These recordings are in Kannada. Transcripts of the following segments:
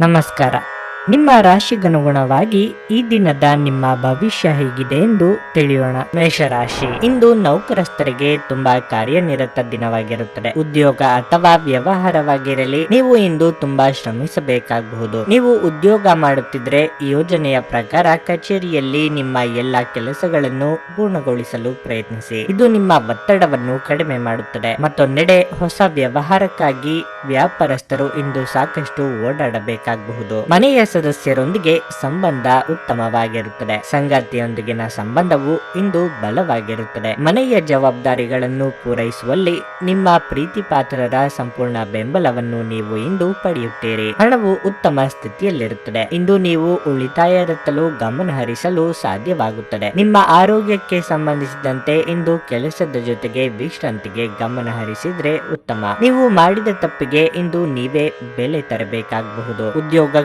ನಮಸ್ಕಾರ. ನಿಮ್ಮ ರಾಶಿಗನುಗುಣವಾಗಿ ಈ ದಿನದ ನಿಮ್ಮ ಭವಿಷ್ಯ ಹೇಗಿದೆ ಎಂದು ತಿಳಿಯೋಣ. ಮೇಷರಾಶಿ. ಇಂದು ನೌಕರಸ್ಥರಿಗೆ ತುಂಬಾ ಕಾರ್ಯನಿರತ ದಿನವಾಗಿರುತ್ತದೆ. ಉದ್ಯೋಗ ಅಥವಾ ವ್ಯವಹಾರವಾಗಿರಲಿ, ನೀವು ಇಂದು ತುಂಬಾ ಶ್ರಮಿಸಬೇಕಾಗಬಹುದು. ನೀವು ಉದ್ಯೋಗ ಮಾಡುತ್ತಿದ್ರೆ ಯೋಜನೆಯ ಪ್ರಕಾರ ಕಚೇರಿಯಲ್ಲಿ ನಿಮ್ಮ ಎಲ್ಲಾ ಕೆಲಸಗಳನ್ನು ಪೂರ್ಣಗೊಳಿಸಲು ಪ್ರಯತ್ನಿಸಿ. ಇದು ನಿಮ್ಮ ಒತ್ತಡವನ್ನು ಕಡಿಮೆ ಮಾಡುತ್ತದೆ. ಮತ್ತೊಂದೆಡೆ ಹೊಸ ವ್ಯವಹಾರಕ್ಕಾಗಿ ವ್ಯಾಪಾರಸ್ಥರು ಇಂದು ಸಾಕಷ್ಟು ಓಡಾಡಬೇಕಾಗಬಹುದು. ಮನೆಯ ಸದಸ್ಯರೊಂದಿಗೆ ಸಂಬಂಧ ಉತ್ತಮವಾಗಿರುತ್ತದೆ. ಸಂಗಾತಿಯೊಂದಿಗಿನ ಸಂಬಂಧವು ಇಂದು ಬಲವಾಗಿರುತ್ತದೆ. ಮನೆಯ ಜವಾಬ್ದಾರಿಗಳನ್ನು ಪೂರೈಸುವಲ್ಲಿ ನಿಮ್ಮ ಪ್ರೀತಿ ಪಾತ್ರರ ಸಂಪೂರ್ಣ ಬೆಂಬಲವನ್ನು ನೀವು ಇಂದು ಪಡೆಯುತ್ತೀರಿ. ಹಣವು ಉತ್ತಮ ಸ್ಥಿತಿಯಲ್ಲಿರುತ್ತದೆ. ಇಂದು ನೀವು ಉಳಿತಾಯ ಎತ್ತಲು ಗಮನ ಹರಿಸಲು ಸಾಧ್ಯವಾಗುತ್ತದೆ. ನಿಮ್ಮ ಆರೋಗ್ಯಕ್ಕೆ ಸಂಬಂಧಿಸಿದಂತೆ ಇಂದು ಕೆಲಸದ ಜೊತೆಗೆ ವಿಶ್ರಾಂತಿಗೆ ಗಮನ ಹರಿಸಿದ್ರೆ ಉತ್ತಮ. ನೀವು ಮಾಡಿದ ತಪ್ಪಿಗೆ ಇಂದು ನೀವೇ ಬೆಲೆ ತರಬೇಕಾಗಬಹುದು. ಉದ್ಯೋಗ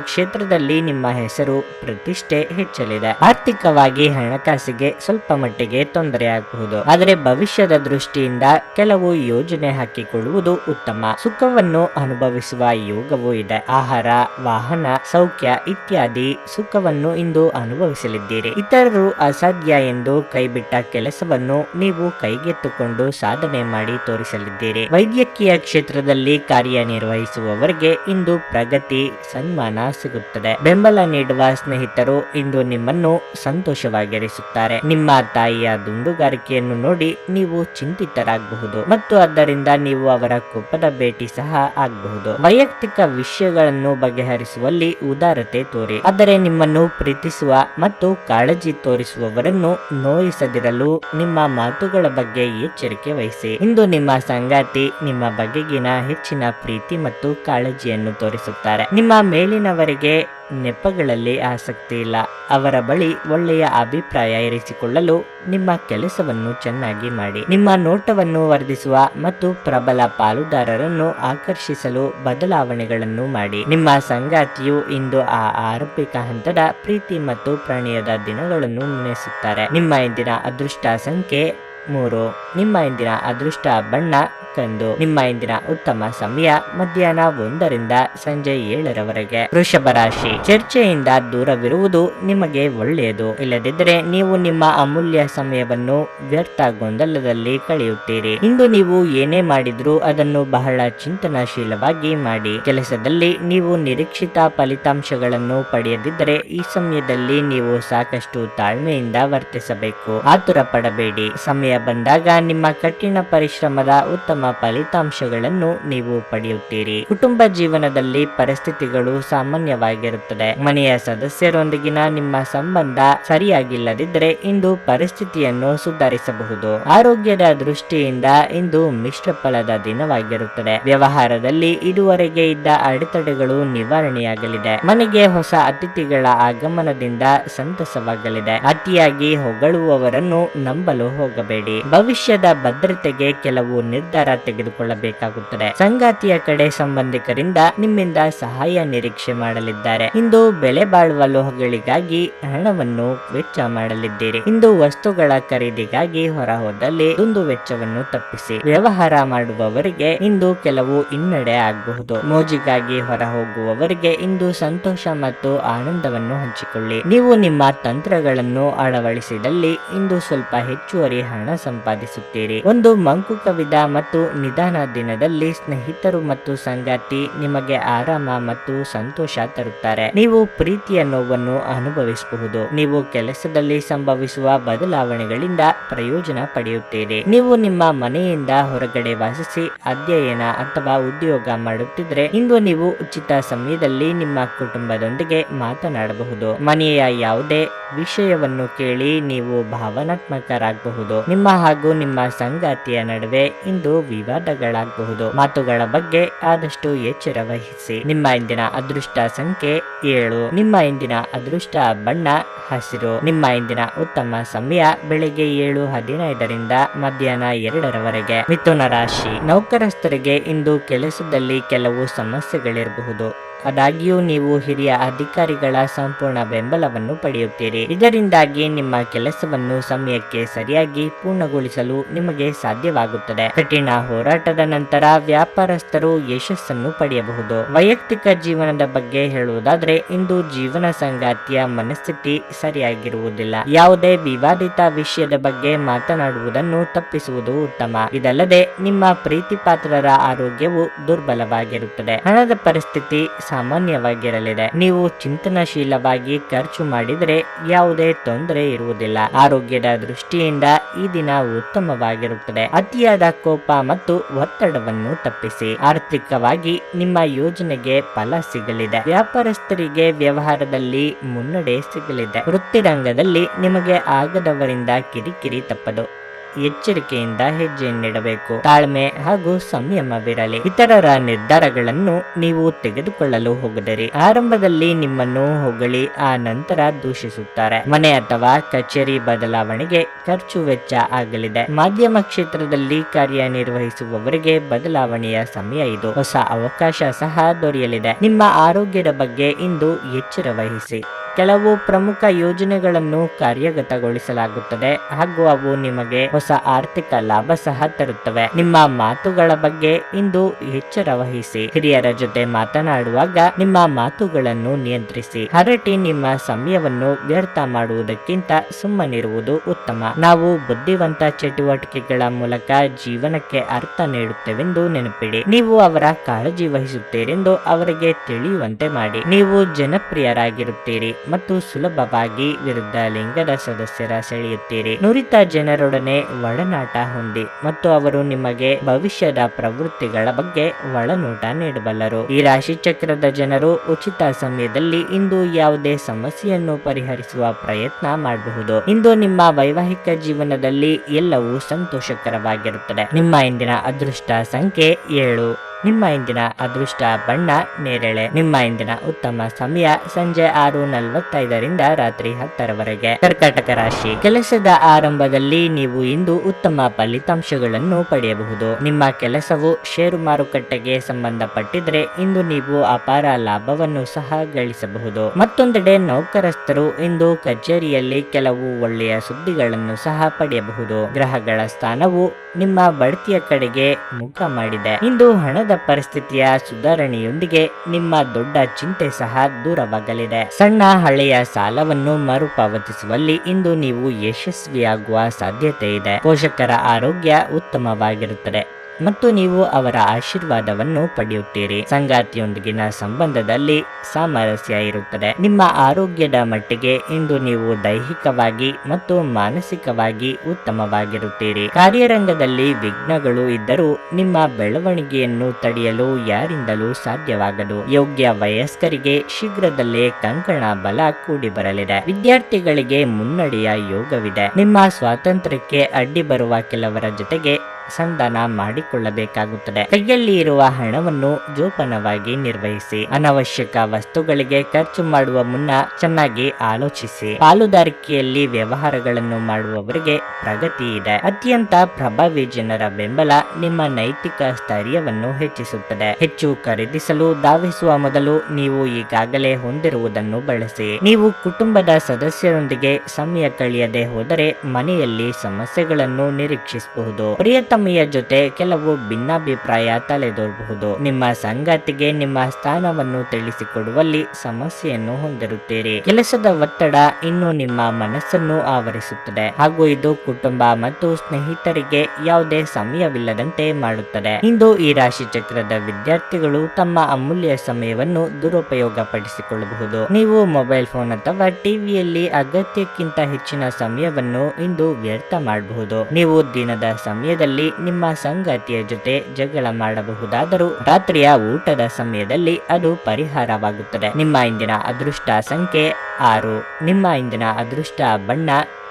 ಕ್ಷೇತ್ರದಲ್ಲಿ ನಿಮ್ಮ ಹೆಸರು, ಪ್ರತಿಷ್ಠೆ ಹೆಚ್ಚಲಿದೆ. ಆರ್ಥಿಕವಾಗಿ ಹಣಕಾಸಿಗೆ ಸ್ವಲ್ಪ ಮಟ್ಟಿಗೆ ತೊಂದರೆಯಾಗಬಹುದು ಆದರೆ ಭವಿಷ್ಯದ ದೃಷ್ಟಿಯಿಂದ ಕೆಲವು ಯೋಜನೆ ಹಾಕಿಕೊಳ್ಳುವುದು ಉತ್ತಮ. ಸುಖವನ್ನು ಅನುಭವಿಸುವ ಯೋಗವೂ ಇದೆ. ಆಹಾರ, ವಾಹನ, ಸೌಖ್ಯ ಇತ್ಯಾದಿ ಸುಖವನ್ನು ಇಂದು ಅನುಭವಿಸಲಿದ್ದೀರಿ. ಇತರರು ಅಸಾಧ್ಯ ಎಂದು ಕೈಬಿಟ್ಟ ಕೆಲಸವನ್ನು ನೀವು ಕೈಗೆತ್ತುಕೊಂಡು ಸಾಧನೆ ಮಾಡಿ ತೋರಿಸಲಿದ್ದೀರಿ. ವೈದ್ಯಕೀಯ ಕ್ಷೇತ್ರದಲ್ಲಿ ಕಾರ್ಯನಿರ್ವಹಿಸುವವರಿಗೆ ಇಂದು ಪ್ರಗತಿ, ಸನ್ಮಾನ ಸಿಗುತ್ತದೆ. ಬೆಂಬಲ ನೀಡುವ ಸ್ನೇಹಿತರು ಇಂದು ನಿಮ್ಮನ್ನು ಸಂತೋಷವಾಗಿರಿಸುತ್ತಾರೆ. ನಿಮ್ಮ ತಾಯಿಯ ದುಂಡುಗಾರಿಕೆಯನ್ನು ನೋಡಿ ನೀವು ಚಿಂತಿತರಾಗಬಹುದು ಮತ್ತು ಆದ್ದರಿಂದ ನೀವು ಅವರ ಕೋಪದ ಭೇಟಿ ಸಹ ಆಗಬಹುದು. ವೈಯಕ್ತಿಕ ವಿಷಯಗಳನ್ನು ಬಗೆಹರಿಸುವಲ್ಲಿ ಉದಾರತೆ ತೋರಿ. ಆದರೆ ನಿಮ್ಮನ್ನು ಪ್ರೀತಿಸುವ ಮತ್ತು ಕಾಳಜಿ ತೋರಿಸುವವರನ್ನು ನೋಯಿಸದಿರಲು ನಿಮ್ಮ ಮಾತುಗಳ ಬಗ್ಗೆ ಎಚ್ಚರಿಕೆ ವಹಿಸಿ. ಇಂದು ನಿಮ್ಮ ಸಂಗಾತಿ ನಿಮ್ಮ ಬಗೆಗಿನ ಹೆಚ್ಚಿನ ಪ್ರೀತಿ ಮತ್ತು ಕಾಳಜಿಯನ್ನು ತೋರಿಸುತ್ತಾರೆ. ನಿಮ್ಮ ಮೇಲಿನವರಿಗೆ ನೆಪಗಳಲ್ಲಿ ಆಸಕ್ತಿ ಇಲ್ಲ. ಅವರ ಬಳಿ ಒಳ್ಳೆಯ ಅಭಿಪ್ರಾಯ ಇರಿಸಿಕೊಳ್ಳಲು ನಿಮ್ಮ ಕೆಲಸವನ್ನು ಚೆನ್ನಾಗಿ ಮಾಡಿ. ನಿಮ್ಮ ನೋಟವನ್ನು ವರ್ಧಿಸುವ ಮತ್ತು ಪ್ರಬಲ ಪಾಲುದಾರರನ್ನು ಆಕರ್ಷಿಸಲು ಬದಲಾವಣೆಗಳನ್ನು ಮಾಡಿ. ನಿಮ್ಮ ಸಂಗಾತಿಯು ಇಂದು ಆ ಆರಂಭಿಕ ಹಂತದ ಪ್ರೀತಿ ಮತ್ತು ಪ್ರಣಯದ ದಿನಗಳನ್ನು ನೆನೆಸುತ್ತಾರೆ. ನಿಮ್ಮ ಇಂದಿನ ಅದೃಷ್ಟ ಸಂಖ್ಯೆ ಮೂರು. ನಿಮ್ಮ ಇಂದಿನ ಅದೃಷ್ಟ ಬಣ್ಣ ಕಂದು ನಿಮ್ಮ ಇಂದಿನ ಉತ್ತಮ ಸಮಯ ಮಧ್ಯಾಹ್ನ ಒಂದರಿಂದ ಸಂಜೆ ಏಳರವರೆಗೆ. ವೃಷಭ ರಾಶಿ. ಚರ್ಚೆಯಿಂದ ದೂರವಿರುವುದು ನಿಮಗೆ ಒಳ್ಳೆಯದು. ಇಲ್ಲದಿದ್ದರೆ ನೀವು ನಿಮ್ಮ ಅಮೂಲ್ಯ ಸಮಯವನ್ನು ವ್ಯರ್ಥ ಗೊಂದಲದಲ್ಲಿ ಕಳೆಯುತ್ತೀರಿ. ಇಂದು ನೀವು ಏನೇ ಮಾಡಿದ್ರೂ ಅದನ್ನು ಬಹಳ ಚಿಂತನಾಶೀಲವಾಗಿ ಮಾಡಿ. ಕೆಲಸದಲ್ಲಿ ನೀವು ನಿರೀಕ್ಷಿತ ಫಲಿತಾಂಶಗಳನ್ನು ಪಡೆಯದಿದ್ದರೆ ಈ ಸಮಯದಲ್ಲಿ ನೀವು ಸಾಕಷ್ಟು ತಾಳ್ಮೆಯಿಂದ ವರ್ತಿಸಬೇಕು. ಆತುರ ಪಡಬೇಡಿ. ಸಮಯ ಬಂದಾಗ ನಿಮ್ಮ ಕಠಿಣ ಪರಿಶ್ರಮದ ಉತ್ತಮ ಫಲಿತಾಂಶಗಳನ್ನು ನೀವು ಪಡೆಯುತ್ತೀರಿ. ಕುಟುಂಬ ಜೀವನದಲ್ಲಿ ಪರಿಸ್ಥಿತಿಗಳು ಸಾಮಾನ್ಯವಾಗಿರುತ್ತದೆ. ಮನೆಯ ಸದಸ್ಯರೊಂದಿಗಿನ ನಿಮ್ಮ ಸಂಬಂಧ ಸರಿಯಾಗಿಲ್ಲದಿದ್ದರೆ ಇಂದು ಪರಿಸ್ಥಿತಿಯನ್ನು ಸುಧಾರಿಸಬಹುದು. ಆರೋಗ್ಯದ ದೃಷ್ಟಿಯಿಂದ ಇಂದು ಮಿಶ್ರ ಫಲದ ದಿನವಾಗಿರುತ್ತದೆ. ವ್ಯವಹಾರದಲ್ಲಿ ಇದುವರೆಗೆ ಇದ್ದ ಅಡೆತಡೆಗಳು ನಿವಾರಣೆಯಾಗಲಿದೆ. ಮನೆಗೆ ಹೊಸ ಅತಿಥಿಗಳ ಆಗಮನದಿಂದ ಸಂತಸವಾಗಲಿದೆ. ಅತಿಯಾಗಿ ಹೊಗಳುವವರನ್ನು ನಂಬಲು ಹೋಗಬೇಡಿ. ಭವಿಷ್ಯದ ಭದ್ರತೆಗೆ ಕೆಲವು ನಿರ್ಧಾರ ತೆಗೆದುಕೊಳ್ಳಬೇಕಾಗುತ್ತದೆ. ಸಂಗಾತಿಯ ಕಡೆ ಸಂಬಂಧಿಕರಿಂದ ನಿಮ್ಮಿಂದ ಸಹಾಯ ನಿರೀಕ್ಷೆ ಮಾಡಲಿದ್ದಾರೆ. ಇಂದು ಬೆಲೆ ಬಾಳುವ ಲೋಹಗಳಿಗಾಗಿ ಹಣವನ್ನು ವೆಚ್ಚ ಮಾಡಲಿದ್ದೀರಿ. ಇಂದು ವಸ್ತುಗಳ ಖರೀದಿಗಾಗಿ ಹೊರ ಹೋದಲ್ಲಿ ದುಂದು ವೆಚ್ಚವನ್ನು ತಪ್ಪಿಸಿ. ವ್ಯವಹಾರ ಮಾಡುವವರಿಗೆ ಇಂದು ಕೆಲವು ಹಿನ್ನಡೆ ಆಗಬಹುದು. ಮೋಜಿಗಾಗಿ ಹೊರ ಹೋಗುವವರಿಗೆ ಇಂದು ಸಂತೋಷ ಮತ್ತು ಆನಂದವನ್ನು ಹಂಚಿಕೊಳ್ಳಿ. ನೀವು ನಿಮ್ಮ ತಂತ್ರಗಳನ್ನು ಅಳವಡಿಸಿದಲ್ಲಿ ಇಂದು ಸ್ವಲ್ಪ ಹೆಚ್ಚುವರಿ ಹಣ ಸಂಪಾದಿಸುತ್ತೀರಿ. ಒಂದು ಮಂಕು ಕವಿದ ಮತ್ತು ನಿಧಾನ ದಿನದಲ್ಲಿ ಸ್ನೇಹಿತರು ಮತ್ತು ಸಂಗಾತಿ ನಿಮಗೆ ಆರಾಮ ಮತ್ತು ಸಂತೋಷ ತರುತ್ತಾರೆ. ನೀವು ಪ್ರೀತಿಯ ನೋವನ್ನು ಅನುಭವಿಸಬಹುದು. ನೀವು ಕೆಲಸದಲ್ಲಿ ಸಂಭವಿಸುವ ಬದಲಾವಣೆಗಳಿಂದ ಪ್ರಯೋಜನ ಪಡೆಯುತ್ತೀರಿ. ನೀವು ನಿಮ್ಮ ಮನೆಯಿಂದ ಹೊರಗಡೆ ವಾಸಿಸಿ ಅಧ್ಯಯನ ಅಥವಾ ಉದ್ಯೋಗ ಮಾಡುತ್ತಿದ್ರೆ ಇಂದು ನೀವು ಉಚಿತ ಸಮಯದಲ್ಲಿ ನಿಮ್ಮ ಕುಟುಂಬದೊಂದಿಗೆ ಮಾತನಾಡಬಹುದು. ಮನೆಯ ಯಾವುದೇ ವಿಷಯವನ್ನು ಕೇಳಿ ನೀವು ಭಾವನಾತ್ಮಕರಾಗಬಹುದು. ನಿಮ್ಮ ಹಾಗೂ ನಿಮ್ಮ ಸಂಗಾತಿಯ ನಡುವೆ ಇಂದು ವಿವಾದಗಳಾಗಬಹುದು. ಮಾತುಗಳ ಬಗ್ಗೆ ಆದಷ್ಟು ಎಚ್ಚರ ವಹಿಸಿ. ನಿಮ್ಮ ಇಂದಿನ ಅದೃಷ್ಟ ಸಂಖ್ಯೆ ಏಳು. ನಿಮ್ಮ ಇಂದಿನ ಅದೃಷ್ಟ ಬಣ್ಣ, ಹಸಿರು. ನಿಮ್ಮ ಇಂದಿನ ಉತ್ತಮ ಸಮಯ ಬೆಳಿಗ್ಗೆ ಏಳು ಹದಿನೈದರಿಂದ ಮಧ್ಯಾಹ್ನ ಎರಡರವರೆಗೆ. ಮಿಥುನ ರಾಶಿ. ನೌಕರಸ್ಥರಿಗೆ ಇಂದು ಕೆಲಸದಲ್ಲಿ ಕೆಲವು ಸಮಸ್ಯೆಗಳಿರಬಹುದು. ಆದಾಗ್ಯೂ ನೀವು ಹಿರಿಯ ಅಧಿಕಾರಿಗಳ ಸಂಪೂರ್ಣ ಬೆಂಬಲವನ್ನು ಪಡೆಯುತ್ತೀರಿ. ಇದರಿಂದಾಗಿ ನಿಮ್ಮ ಕೆಲಸವನ್ನು ಸಮಯಕ್ಕೆ ಸರಿಯಾಗಿ ಪೂರ್ಣಗೊಳಿಸಲು ನಿಮಗೆ ಸಾಧ್ಯವಾಗುತ್ತದೆ. ಕಠಿಣ ಹೋರಾಟದ ನಂತರ ವ್ಯಾಪಾರಸ್ಥರು ಯಶಸ್ಸನ್ನು ಪಡೆಯಬಹುದು. ವೈಯಕ್ತಿಕ ಜೀವನದ ಬಗ್ಗೆ ಹೇಳುವುದಾದ್ರೆ, ಇಂದು ಜೀವನ ಸಂಗಾತಿಯ ಮನಸ್ಥಿತಿ ಸರಿಯಾಗಿರುವುದಿಲ್ಲ. ಯಾವುದೇ ವಿವಾದಿತ ವಿಷಯದ ಬಗ್ಗೆ ಮಾತನಾಡುವುದನ್ನು ತಪ್ಪಿಸುವುದು ಉತ್ತಮ. ಇದಲ್ಲದೆ, ನಿಮ್ಮ ಪ್ರೀತಿ ಪಾತ್ರರ ಆರೋಗ್ಯವು ದುರ್ಬಲವಾಗಿರುತ್ತದೆ. ಹಣದ ಪರಿಸ್ಥಿತಿ ಸಾಮಾನ್ಯವಾಗಿರಲಿದೆ. ನೀವು ಚಿಂತನಶೀಲವಾಗಿ ಖರ್ಚು ಮಾಡಿದರೆ ಯಾವುದೇ ತೊಂದರೆ ಇರುವುದಿಲ್ಲ. ಆರೋಗ್ಯದ ದೃಷ್ಟಿಯಿಂದ ಈ ದಿನ ಉತ್ತಮವಾಗಿರುತ್ತದೆ. ಅತಿಯಾದ ಕೋಪ ಮತ್ತು ಒತ್ತಡವನ್ನು ತಪ್ಪಿಸಿ. ಆರ್ಥಿಕವಾಗಿ ನಿಮ್ಮ ಯೋಜನೆಗೆ ಫಲ ಸಿಗಲಿದೆ. ವ್ಯಾಪಾರಸ್ಥರಿಗೆ ವ್ಯವಹಾರದಲ್ಲಿ ಮುನ್ನಡೆ ಸಿಗಲಿದೆ. ವೃತ್ತಿರಂಗದಲ್ಲಿ ನಿಮಗೆ ಆಗದವರಿಂದ ಕಿರಿಕಿರಿ ತಪ್ಪದು. ಎಚ್ಚರಿಕೆಯಿಂದ ಹೆಜ್ಜೆಯನ್ನಿಡಬೇಕು ತಾಳ್ಮೆ ಹಾಗೂ ಸಂಯಮವಿರಲಿ. ಇತರರ ನಿರ್ಧಾರಗಳನ್ನು ನೀವು ತೆಗೆದುಕೊಳ್ಳಲು ಹೋಗದಿರಿ. ಆರಂಭದಲ್ಲಿ ನಿಮ್ಮನ್ನು ಹೊಗಳಿ, ಆ ನಂತರ ದೂಷಿಸುತ್ತಾರೆ. ಮನೆ ಅಥವಾ ಕಚೇರಿ ಬದಲಾವಣೆಗೆ ಖರ್ಚು ವೆಚ್ಚ ಆಗಲಿದೆ. ಮಾಧ್ಯಮ ಕ್ಷೇತ್ರದಲ್ಲಿ ಕಾರ್ಯನಿರ್ವಹಿಸುವವರಿಗೆ ಬದಲಾವಣೆಯ ಸಮಯ ಇದು. ಹೊಸ ಅವಕಾಶ ಸಹ ದೊರೆಯಲಿದೆ. ನಿಮ್ಮ ಆರೋಗ್ಯದ ಬಗ್ಗೆ ಇಂದು ಎಚ್ಚರ ವಹಿಸಿ. ಕೆಲವು ಪ್ರಮುಖ ಯೋಜನೆಗಳನ್ನು ಕಾರ್ಯಗತಗೊಳಿಸಲಾಗುತ್ತದೆ ಹಾಗೂ ಅವು ನಿಮಗೆ ಹೊಸ ಆರ್ಥಿಕ ಲಾಭ ಸಹ ತರುತ್ತವೆ. ನಿಮ್ಮ ಮಾತುಗಳ ಬಗ್ಗೆ ಇಂದು ಎಚ್ಚರ ವಹಿಸಿ. ಹಿರಿಯರ ಜೊತೆ ಮಾತನಾಡುವಾಗ ನಿಮ್ಮ ಮಾತುಗಳನ್ನು ನಿಯಂತ್ರಿಸಿ. ಹರಟಿ ನಿಮ್ಮ ಸಮಯವನ್ನು ವ್ಯರ್ಥ ಮಾಡುವುದಕ್ಕಿಂತ ಸುಮ್ಮನಿರುವುದು ಉತ್ತಮ. ನಾವು ಬುದ್ಧಿವಂತ ಚಟುವಟಿಕೆಗಳ ಮೂಲಕ ಜೀವನಕ್ಕೆ ಅರ್ಥ ನೀಡುತ್ತೇವೆಂದು ನೆನಪಿಡಿ. ನೀವು ಅವರ ಕಾಳಜಿ ವಹಿಸುತ್ತೀರೆಂದು ಅವರಿಗೆ ತಿಳಿಯುವಂತೆ ಮಾಡಿ. ನೀವು ಜನಪ್ರಿಯರಾಗಿರುತ್ತೀರಿ. ಮತ್ತು ಸುಲಭವಾಗಿ ವಿರುದ್ಧ ಲಿಂಗದ ಸದಸ್ಯರ ಸೆಳೆಯುತ್ತೀರಿ. ನುರಿತ ಜನರೊಡನೆ ಒಡನಾಟ ಹೊಂದಿ ಮತ್ತು ಅವರು ನಿಮಗೆ ಭವಿಷ್ಯದ ಪ್ರವೃತ್ತಿಗಳ ಬಗ್ಗೆ ಒಳನೋಟ ನೀಡಬಲ್ಲರು. ಈ ರಾಶಿ ಚಕ್ರದ ಜನರು ಉಚಿತ ಸಮಯದಲ್ಲಿ ಇಂದು ಯಾವುದೇ ಸಮಸ್ಯೆಯನ್ನು ಪರಿಹರಿಸುವ ಪ್ರಯತ್ನ ಮಾಡಬಹುದು. ಇಂದು ನಿಮ್ಮ ವೈವಾಹಿಕ ಜೀವನದಲ್ಲಿ ಎಲ್ಲವೂ ಸಂತೋಷಕರವಾಗಿರುತ್ತದೆ. ನಿಮ್ಮ ಇಂದಿನ ಅದೃಷ್ಟ ಸಂಖ್ಯೆ ಏಳು. ನಿಮ್ಮ ಇಂದಿನ ಅದೃಷ್ಟ ಬಣ್ಣ ನೇರಳೆ. ನಿಮ್ಮ ಇಂದಿನ ಉತ್ತಮ ಸಮಯ ಸಂಜೆ ಆರು ನಲವತ್ತೈದರಿಂದ ರಾತ್ರಿ ಹತ್ತರವರೆಗೆ. ಕರ್ಕಾಟಕ ರಾಶಿ. ಕೆಲಸದ ಆರಂಭದಲ್ಲಿ ನೀವು ಇಂದು ಉತ್ತಮ ಫಲಿತಾಂಶಗಳನ್ನು ಪಡೆಯಬಹುದು. ನಿಮ್ಮ ಕೆಲಸವು ಷೇರು ಮಾರುಕಟ್ಟೆಗೆ ಸಂಬಂಧಪಟ್ಟಿದ್ರೆ ಇಂದು ನೀವು ಅಪಾರ ಲಾಭವನ್ನು ಸಹ ಗಳಿಸಬಹುದು. ಮತ್ತೊಂದೆಡೆ ನೌಕರಸ್ಥರು ಇಂದು ಕಚೇರಿಯಲ್ಲಿ ಕೆಲವು ಒಳ್ಳೆಯ ಸುದ್ದಿಗಳನ್ನು ಸಹ ಪಡೆಯಬಹುದು. ಗ್ರಹಗಳ ಸ್ಥಾನವು ನಿಮ್ಮ ಬಡ್ತಿಯ ಕಡೆಗೆ ಮುಖ ಮಾಡಿದೆ. ಇಂದು ಹಣದ ಪರಿಸ್ಥಿತಿಯ ಸುಧಾರಣೆಯೊಂದಿಗೆ ನಿಮ್ಮ ದೊಡ್ಡ ಚಿಂತೆ ಸಹ ದೂರವಾಗಲಿದೆ. ಸಣ್ಣ ಹಳೆಯ ಸಾಲವನ್ನು ಮರುಪಾವತಿಸುವಲ್ಲಿ ಇಂದು ನೀವು ಯಶಸ್ವಿಯಾಗುವ ಸಾಧ್ಯತೆ ಇದೆ. ಪೋಷಕರ ಆರೋಗ್ಯ ಉತ್ತಮವಾಗಿರುತ್ತದೆ. ಮತ್ತು ನೀವು ಅವರ ಆಶೀರ್ವಾದವನ್ನು ಪಡೆಯುತ್ತೀರಿ. ಸಂಗಾತಿಯೊಂದಿಗಿನ ಸಂಬಂಧದಲ್ಲಿ ಸಾಮರಸ್ಯ ಇರುತ್ತದೆ. ನಿಮ್ಮ ಆರೋಗ್ಯದ ಮಟ್ಟಿಗೆ ಇಂದು ನೀವು ದೈಹಿಕವಾಗಿ ಮತ್ತು ಮಾನಸಿಕವಾಗಿ ಉತ್ತಮವಾಗಿರುತ್ತೀರಿ. ಕಾರ್ಯರಂಗದಲ್ಲಿ ವಿಘ್ನಗಳು ಇದ್ದರೂ ನಿಮ್ಮ ಬೆಳವಣಿಗೆಯನ್ನು ತಡೆಯಲು ಯಾರಿಂದಲೂ ಸಾಧ್ಯವಾಗದು. ಯೋಗ್ಯ ವಯಸ್ಕರಿಗೆ ಶೀಘ್ರದಲ್ಲೇ ಕಂಕಣ ಬಲ ಕೂಡಿ ಬರಲಿದೆ ವಿದ್ಯಾರ್ಥಿಗಳಿಗೆ ಮುನ್ನಡೆಯ ಯೋಗವಿದೆ. ನಿಮ್ಮ ಸ್ವಾತಂತ್ರ್ಯಕ್ಕೆ ಅಡ್ಡಿ ಬರುವ ಕೆಲವರ ಜೊತೆಗೆ ಸಂಧಾನ ಮಾಡಿಕೊಳ್ಳಬೇಕಾಗುತ್ತದೆ. ಕೈಯಲ್ಲಿ ಇರುವ ಹಣವನ್ನು ಜೋಪಾನವಾಗಿ ನಿರ್ವಹಿಸಿ, ಅನವಶ್ಯಕ ವಸ್ತುಗಳಿಗೆ ಖರ್ಚು ಮಾಡುವ ಮುನ್ನ ಚೆನ್ನಾಗಿ ಆಲೋಚಿಸಿ. ಪಾಲುದಾರಿಕೆಯಲ್ಲಿ ವ್ಯವಹಾರಗಳನ್ನು ಮಾಡುವವರಿಗೆ ಪ್ರಗತಿ ಇದೆ. ಅತ್ಯಂತ ಪ್ರಭಾವಿ ಜನರ ಬೆಂಬಲ ನಿಮ್ಮ ನೈತಿಕ ಸ್ಥೈರ್ಯವನ್ನು ಹೆಚ್ಚಿಸುತ್ತದೆ. ಹೆಚ್ಚು ಖರೀದಿಸಲು ಧಾವಿಸುವ ಮೊದಲು ನೀವು ಈಗಾಗಲೇ ಹೊಂದಿರುವುದನ್ನು ಬಳಸಿ. ನೀವು ಕುಟುಂಬದ ಸದಸ್ಯರೊಂದಿಗೆ ಸಮಯ ಕಳೆಯದೆ ಹೋದರೆ ಮನೆಯಲ್ಲಿ ಸಮಸ್ಯೆಗಳನ್ನು ನಿರೀಕ್ಷಿಸಬಹುದು. ಪ್ರಿಯತಮೆಯ ಜೊತೆ ಕೆಲವು ಭಿನ್ನಾಭಿಪ್ರಾಯ ತಲೆದೋರಬಹುದು ನಿಮ್ಮ ಸಂಗಾತಿಗೆ ನಿಮ್ಮ ಸ್ಥಾನವನ್ನು ತಿಳಿಸಿಕೊಡುವಲ್ಲಿ ಸಮಸ್ಯೆಯನ್ನು ಹೊಂದಿರುತ್ತೀರಿ. ಕೆಲಸದ ಒತ್ತಡ ಇನ್ನು ನಿಮ್ಮ ಮನಸ್ಸನ್ನು ಆವರಿಸುತ್ತದೆ. ಹಾಗೂ ಇದು ಕುಟುಂಬ ಮತ್ತು ಸ್ನೇಹಿತರಿಗೆ ಯಾವುದೇ ಸಮಯವಿಲ್ಲದಂತೆ ಮಾಡುತ್ತದೆ. ಇಂದು ಈ ರಾಶಿ ಚಕ್ರದ ವಿದ್ಯಾರ್ಥಿಗಳು ತಮ್ಮ ಅಮೂಲ್ಯ ಸಮಯವನ್ನು ದುರುಪಯೋಗ ಪಡಿಸಿಕೊಳ್ಳಬಹುದು ನೀವು ಮೊಬೈಲ್ ಫೋನ್ ಅಥವಾ ಟಿವಿಯಲ್ಲಿ ಅಗತ್ಯಕ್ಕಿಂತ ಹೆಚ್ಚಿನ ಸಮಯವನ್ನು ಇಂದು ವ್ಯರ್ಥ ಮಾಡಬಹುದು. ನೀವು ದಿನದ ಸಮಯದಲ್ಲಿ ನಿಮ್ಮ ಸಂಗಾತಿಯ ಜೊತೆ ಜಗಳ ಮಾಡಬಹುದಾದರೂ ರಾತ್ರಿಯ ಊಟದ ಸಮಯದಲ್ಲಿ ಅದು ಪರಿಹಾರವಾಗುತ್ತದೆ. ನಿಮ್ಮ ಇಂದಿನ ಅದೃಷ್ಟ ಸಂಖ್ಯೆ ಆರು. ನಿಮ್ಮ ಇಂದಿನ ಅದೃಷ್ಟ ಬಣ್ಣ,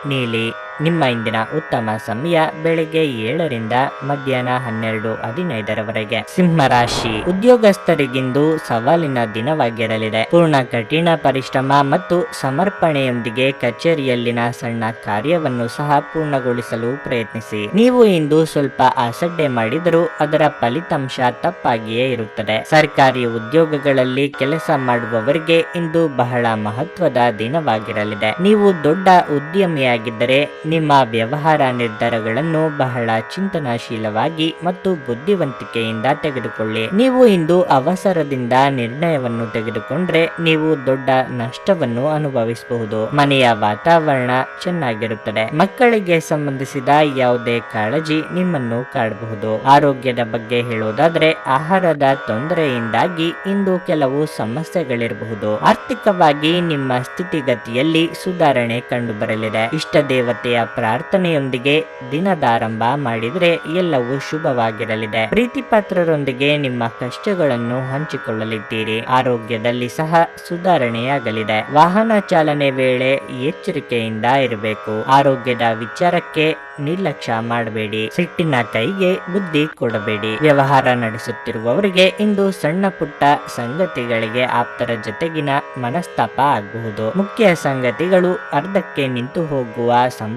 ನೀಲಿ ನಿಮ್ಮ ಇಂದಿನ ಉತ್ತಮ ಸಮಯ ಬೆಳಗ್ಗೆ ಏಳರಿಂದ ಮಧ್ಯಾಹ್ನ ಹನ್ನೆರಡು ಹದಿನೈದರವರೆಗೆ. ಸಿಂಹ ರಾಶಿ ಉದ್ಯೋಗಸ್ಥರಿಗಿಂದು ಸವಾಲಿನ ದಿನವಾಗಿರಲಿದೆ. ಪೂರ್ಣ ಕಠಿಣ ಪರಿಶ್ರಮ ಮತ್ತು ಸಮರ್ಪಣೆಯೊಂದಿಗೆ ಕಚೇರಿಯಲ್ಲಿನ ಸಣ್ಣ ಕಾರ್ಯವನ್ನು ಸಹ ಪೂರ್ಣಗೊಳಿಸಲು ಪ್ರಯತ್ನಿಸಿ. ನೀವು ಇಂದು ಸ್ವಲ್ಪ ಅಸಡ್ಡೆ ಮಾಡಿದರೂ ಅದರ ಫಲಿತಾಂಶ ತಪ್ಪಾಗಿಯೇ ಇರುತ್ತದೆ. ಸರ್ಕಾರಿ ಉದ್ಯೋಗಗಳಲ್ಲಿ ಕೆಲಸ ಮಾಡುವವರಿಗೆ ಇಂದು ಬಹಳ ಮಹತ್ವದ ದಿನವಾಗಿರಲಿದೆ. ನೀವು ದೊಡ್ಡ ಉದ್ಯಮಿಯಾಗಿದ್ದರೆ ನಿಮ್ಮ ವ್ಯವಹಾರ ನಿರ್ಧಾರಗಳನ್ನು ಬಹಳ ಚಿಂತನಾಶೀಲವಾಗಿ ಮತ್ತು ಬುದ್ಧಿವಂತಿಕೆಯಿಂದ ತೆಗೆದುಕೊಳ್ಳಿ. ನೀವು ಇಂದು ಅವಸರದಿಂದ ನಿರ್ಣಯವನ್ನು ತೆಗೆದುಕೊಂಡ್ರೆ ನೀವು ದೊಡ್ಡ ನಷ್ಟವನ್ನು ಅನುಭವಿಸಬಹುದು. ಮನೆಯ ವಾತಾವರಣ ಚೆನ್ನಾಗಿರುತ್ತದೆ. ಮಕ್ಕಳಿಗೆ ಸಂಬಂಧಿಸಿದ ಯಾವುದೇ ಕಾಳಜಿ ನಿಮ್ಮನ್ನು ಕಾಡಬಹುದು. ಆರೋಗ್ಯದ ಬಗ್ಗೆ ಹೇಳುವುದಾದ್ರೆ ಆಹಾರದ ತೊಂದರೆಯಿಂದಾಗಿ ಇಂದು ಕೆಲವು ಸಮಸ್ಯೆಗಳಿರಬಹುದು. ಆರ್ಥಿಕವಾಗಿ ನಿಮ್ಮ ಸ್ಥಿತಿಗತಿಯಲ್ಲಿ ಸುಧಾರಣೆ ಕಂಡುಬರಲಿದೆ. ಇಷ್ಟ ದೇವತೆಯ ಪ್ರಾರ್ಥನೆಯೊಂದಿಗೆ ದಿನದಾರಂಭ ಮಾಡಿದ್ರೆ ಎಲ್ಲವೂ ಶುಭವಾಗಿರಲಿದೆ. ಪ್ರೀತಿಪಾತ್ರರೊಂದಿಗೆ ನಿಮ್ಮ ಕಷ್ಟಗಳನ್ನು ಹಂಚಿಕೊಳ್ಳಲಿದ್ದೀರಿ. ಆರೋಗ್ಯದಲ್ಲಿ ಸಹ ಸುಧಾರಣೆಯಾಗಲಿದೆ. ವಾಹನ ಚಾಲನೆ ವೇಳೆ ಎಚ್ಚರಿಕೆಯಿಂದ ಇರಬೇಕು. ಆರೋಗ್ಯದ ವಿಚಾರಕ್ಕೆ ನಿರ್ಲಕ್ಷ್ಯ ಮಾಡಬೇಡಿ. ಸಿಟ್ಟಿನ ಕೈಗೆ ಬುದ್ಧಿ ಕೊಡಬೇಡಿ. ವ್ಯವಹಾರ ನಡೆಸುತ್ತಿರುವವರಿಗೆ ಇಂದು ಸಣ್ಣ ಪುಟ್ಟ ಸಂಗತಿಗಳಿಗೆ ಆಪ್ತರ ಜೊತೆಗಿನ ಮನಸ್ತಾಪ ಆಗಬಹುದು. ಮುಖ್ಯ ಸಂಗತಿಗಳು ಅರ್ಧಕ್ಕೆ ನಿಂತು ಹೋಗುವ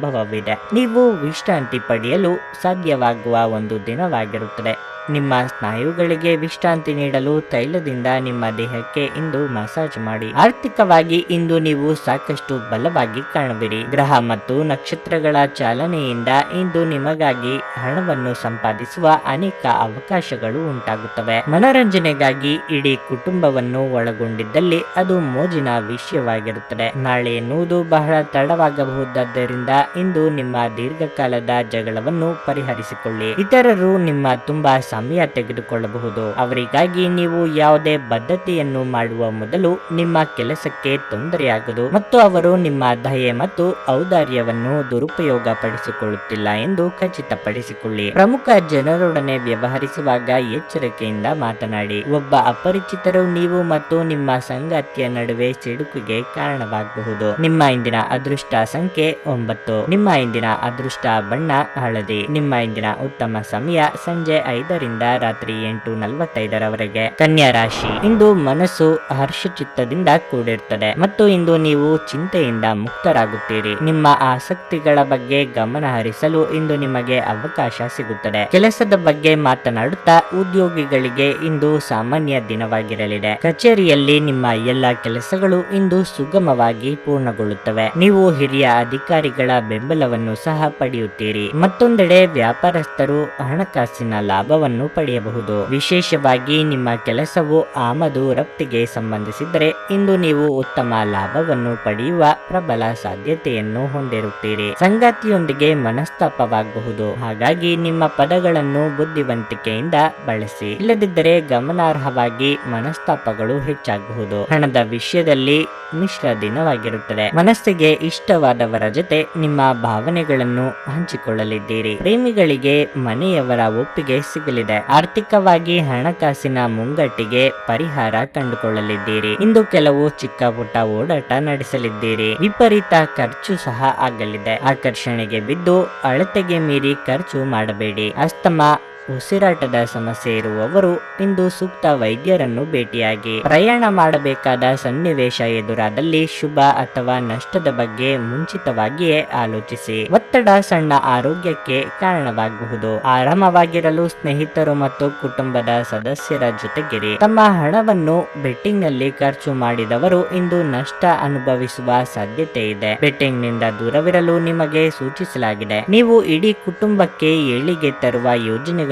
ಸಂಭವವಿದೆ ನೀವು ವಿಶ್ರಾಂತಿ ಪಡೆಯಲು ಸಾಧ್ಯವಾಗುವ ಒಂದು ದಿನವಾಗಿರುತ್ತದೆ. ನಿಮ್ಮ ಸ್ನಾಯುಗಳಿಗೆ ವಿಶ್ರಾಂತಿ ನೀಡಲು ತೈಲದಿಂದ ನಿಮ್ಮ ದೇಹಕ್ಕೆ ಇಂದು ಮಸಾಜ್ ಮಾಡಿ. ಆರ್ಥಿಕವಾಗಿ ಇಂದು ನೀವು ಸಾಕಷ್ಟು ಬಲವಾಗಿ ಕಾಣುವಿರಿ. ಗ್ರಹ ಮತ್ತು ನಕ್ಷತ್ರಗಳ ಚಾಲನೆಯಿಂದ ಇಂದು ನಿಮಗಾಗಿ ಹಣವನ್ನು ಸಂಪಾದಿಸುವ ಅನೇಕ ಅವಕಾಶಗಳು ಉಂಟಾಗುತ್ತವೆ. ಮನರಂಜನೆಗಾಗಿ ಇಡೀ ಕುಟುಂಬವನ್ನು ಒಳಗೊಂಡಿದ್ದಲ್ಲಿ ಅದು ಮೋಜಿನ ವಿಷಯವಾಗಿರುತ್ತದೆ. ನಾಳೆ ಎನ್ನುವುದು ಬಹಳ ತಡವಾಗಬಹುದಾದ್ದರಿಂದ ಇಂದು ನಿಮ್ಮ ದೀರ್ಘಕಾಲದ ಜಗಳವನ್ನು ಪರಿಹರಿಸಿಕೊಳ್ಳಿ. ಇತರರು ನಿಮ್ಮ ತುಂಬಾ ಸಮಯ ತೆಗೆದುಕೊಳ್ಳಬಹುದು. ಅವರಿಗಾಗಿ ನೀವು ಯಾವುದೇ ಬದ್ಧತೆಯನ್ನು ಮಾಡುವ ಮೊದಲು ನಿಮ್ಮ ಕೆಲಸಕ್ಕೆ ತೊಂದರೆಯಾಗದು ಮತ್ತು ಅವರು ನಿಮ್ಮ ದಯೆ ಮತ್ತು ಔದಾರ್ಯವನ್ನು ದುರುಪಯೋಗ ಪಡಿಸಿಕೊಳ್ಳುತ್ತಿಲ್ಲ ಎಂದು ಖಚಿತಪಡಿಸಿಕೊಳ್ಳಿ. ಪ್ರಮುಖ ಜನರೊಡನೆ ವ್ಯವಹರಿಸುವಾಗ ಎಚ್ಚರಿಕೆಯಿಂದ ಮಾತನಾಡಿ. ಒಬ್ಬ ಅಪರಿಚಿತರು ನೀವು ಮತ್ತು ನಿಮ್ಮ ಸಂಗಾತಿಯ ನಡುವೆ ಸಿಡುಕಿಗೆ ಕಾರಣವಾಗಬಹುದು. ನಿಮ್ಮ ಇಂದಿನ ಅದೃಷ್ಟ ಸಂಖ್ಯೆ ಒಂಬತ್ತು. ನಿಮ್ಮ ಇಂದಿನ ಅದೃಷ್ಟ ಬಣ್ಣ ಹಳದಿ. ನಿಮ್ಮ ಇಂದಿನ ಉತ್ತಮ ಸಮಯ ಸಂಜೆ ಐದರಿಂದ ರಾತ್ರಿ ಎಂಟು ನಲವತ್ತೈದರವರೆಗೆ ಕನ್ಯಾ ರಾಶಿ. ಇಂದು ಮನಸ್ಸು ಹರ್ಷಚಿತ್ತದಿಂದ ಕೂಡಿರುತ್ತದೆ. ಮತ್ತು ಇಂದು ನೀವು ಚಿಂತೆಯಿಂದ ಮುಕ್ತರಾಗುತ್ತೀರಿ. ನಿಮ್ಮ ಆಸಕ್ತಿಗಳ ಬಗ್ಗೆ ಗಮನ ಹರಿಸಲು ಇಂದು ನಿಮಗೆ ಅವಕಾಶ ಸಿಗುತ್ತದೆ. ಕೆಲಸದ ಬಗ್ಗೆ ಮಾತನಾಡುತ್ತಾ ಉದ್ಯೋಗಿಗಳಿಗೆ ಇಂದು ಸಾಮಾನ್ಯ ದಿನವಾಗಿರಲಿದೆ. ಕಚೇರಿಯಲ್ಲಿ ನಿಮ್ಮ ಎಲ್ಲ ಕೆಲಸಗಳು ಇಂದು ಸುಗಮವಾಗಿ ಪೂರ್ಣಗೊಳ್ಳುತ್ತವೆ. ನೀವು ಹಿರಿಯ ಅಧಿಕಾರಿಗಳ ಬೆಂಬಲವನ್ನು ಸಹ ಪಡೆಯುತ್ತೀರಿ. ಮತ್ತೊಂದೆಡೆ ವ್ಯಾಪಾರಸ್ಥರು ಹಣಕಾಸಿನ ಲಾಭವನ್ನು ಪಡೆಯಬಹುದು. ವಿಶೇಷವಾಗಿ ನಿಮ್ಮ ಕೆಲಸವು ಆಮದು ರಫ್ತಿಗೆ ಸಂಬಂಧಿಸಿದರೆ ಇಂದು ನೀವು ಉತ್ತಮ ಲಾಭವನ್ನು ಪಡೆಯುವ ಪ್ರಬಲ ಸಾಧ್ಯತೆಯನ್ನು ಹೊಂದಿರುತ್ತೀರಿ. ಸಂಗಾತಿಯೊಂದಿಗೆ ಮನಸ್ತಾಪವಾಗಬಹುದು. ಹಾಗಾಗಿ ನಿಮ್ಮ ಪದಗಳನ್ನು ಬುದ್ಧಿವಂತಿಕೆಯಿಂದ ಬಳಸಿ. ಇಲ್ಲದಿದ್ದರೆ ಗಮನಾರ್ಹವಾಗಿ ಮನಸ್ತಾಪಗಳು ಹೆಚ್ಚಾಗಬಹುದು. ಹಣದ ವಿಷಯದಲ್ಲಿ ಮಿಶ್ರ ದಿನವಾಗಿರುತ್ತದೆ. ಮನಸ್ಸಿಗೆ ಇಷ್ಟವಾದವರ ಜೊತೆ ನಿಮ್ಮ ಭಾವನೆಗಳನ್ನು ಹಂಚಿಕೊಳ್ಳಲಿದ್ದೀರಿ. ಪ್ರೇಮಿಗಳಿಗೆ ಮನೆಯವರ ಒಪ್ಪಿಗೆ ಸಿಗಲಿದೆ. ಆರ್ಥಿಕವಾಗಿ ಹಣಕಾಸಿನ ಮುಂಗಟ್ಟಿಗೆ ಪರಿಹಾರ ಕಂಡುಕೊಳ್ಳಲಿದ್ದೀರಿ. ಇಂದು ಕೆಲವು ಚಿಕ್ಕ ಪುಟ್ಟ ಓಡಾಟ ನಡೆಸಲಿದ್ದೀರಿ. ವಿಪರೀತ ಖರ್ಚು ಸಹ ಆಗಲಿದೆ. ಆಕರ್ಷಣೆಗೆ ಬಿದ್ದು ಅಳತೆಗೆ ಮೀರಿ ಖರ್ಚು ಮಾಡಬೇಡಿ. ಅಸ್ತಮಾ ಉಸಿರಾಟದ ಸಮಸ್ಯೆ ಇರುವವರು ಇಂದು ಸೂಕ್ತ ವೈದ್ಯರನ್ನು ಭೇಟಿಯಾಗಿ ಪ್ರಯಾಣ ಮಾಡಬೇಕಾದ ಸನ್ನಿವೇಶ ಎದುರಾದಲ್ಲಿ ಶುಭ ಅಥವಾ ನಷ್ಟದ ಬಗ್ಗೆ ಮುಂಚಿತವಾಗಿಯೇ ಆಲೋಚಿಸಿ. ಒತ್ತಡ ಸಣ್ಣ ಆರೋಗ್ಯಕ್ಕೆ ಕಾರಣವಾಗಬಹುದು. ಆರಾಮವಾಗಿರಲು ಸ್ನೇಹಿತರು ಮತ್ತು ಕುಟುಂಬದ ಸದಸ್ಯರ ಜೊತೆಗಿರಿ. ತಮ್ಮ ಹಣವನ್ನು ಬೆಟ್ಟಿಂಗ್ನಲ್ಲಿ ಖರ್ಚು ಮಾಡಿದವರು ಇಂದು ನಷ್ಟ ಅನುಭವಿಸುವ ಸಾಧ್ಯತೆ ಇದೆ. ಬೆಟ್ಟಿಂಗ್ನಿಂದ ದೂರವಿರಲು ನಿಮಗೆ ಸೂಚಿಸಲಾಗಿದೆ. ನೀವು ಇಡೀ ಕುಟುಂಬಕ್ಕೆ ಏಳಿಗೆ ತರುವ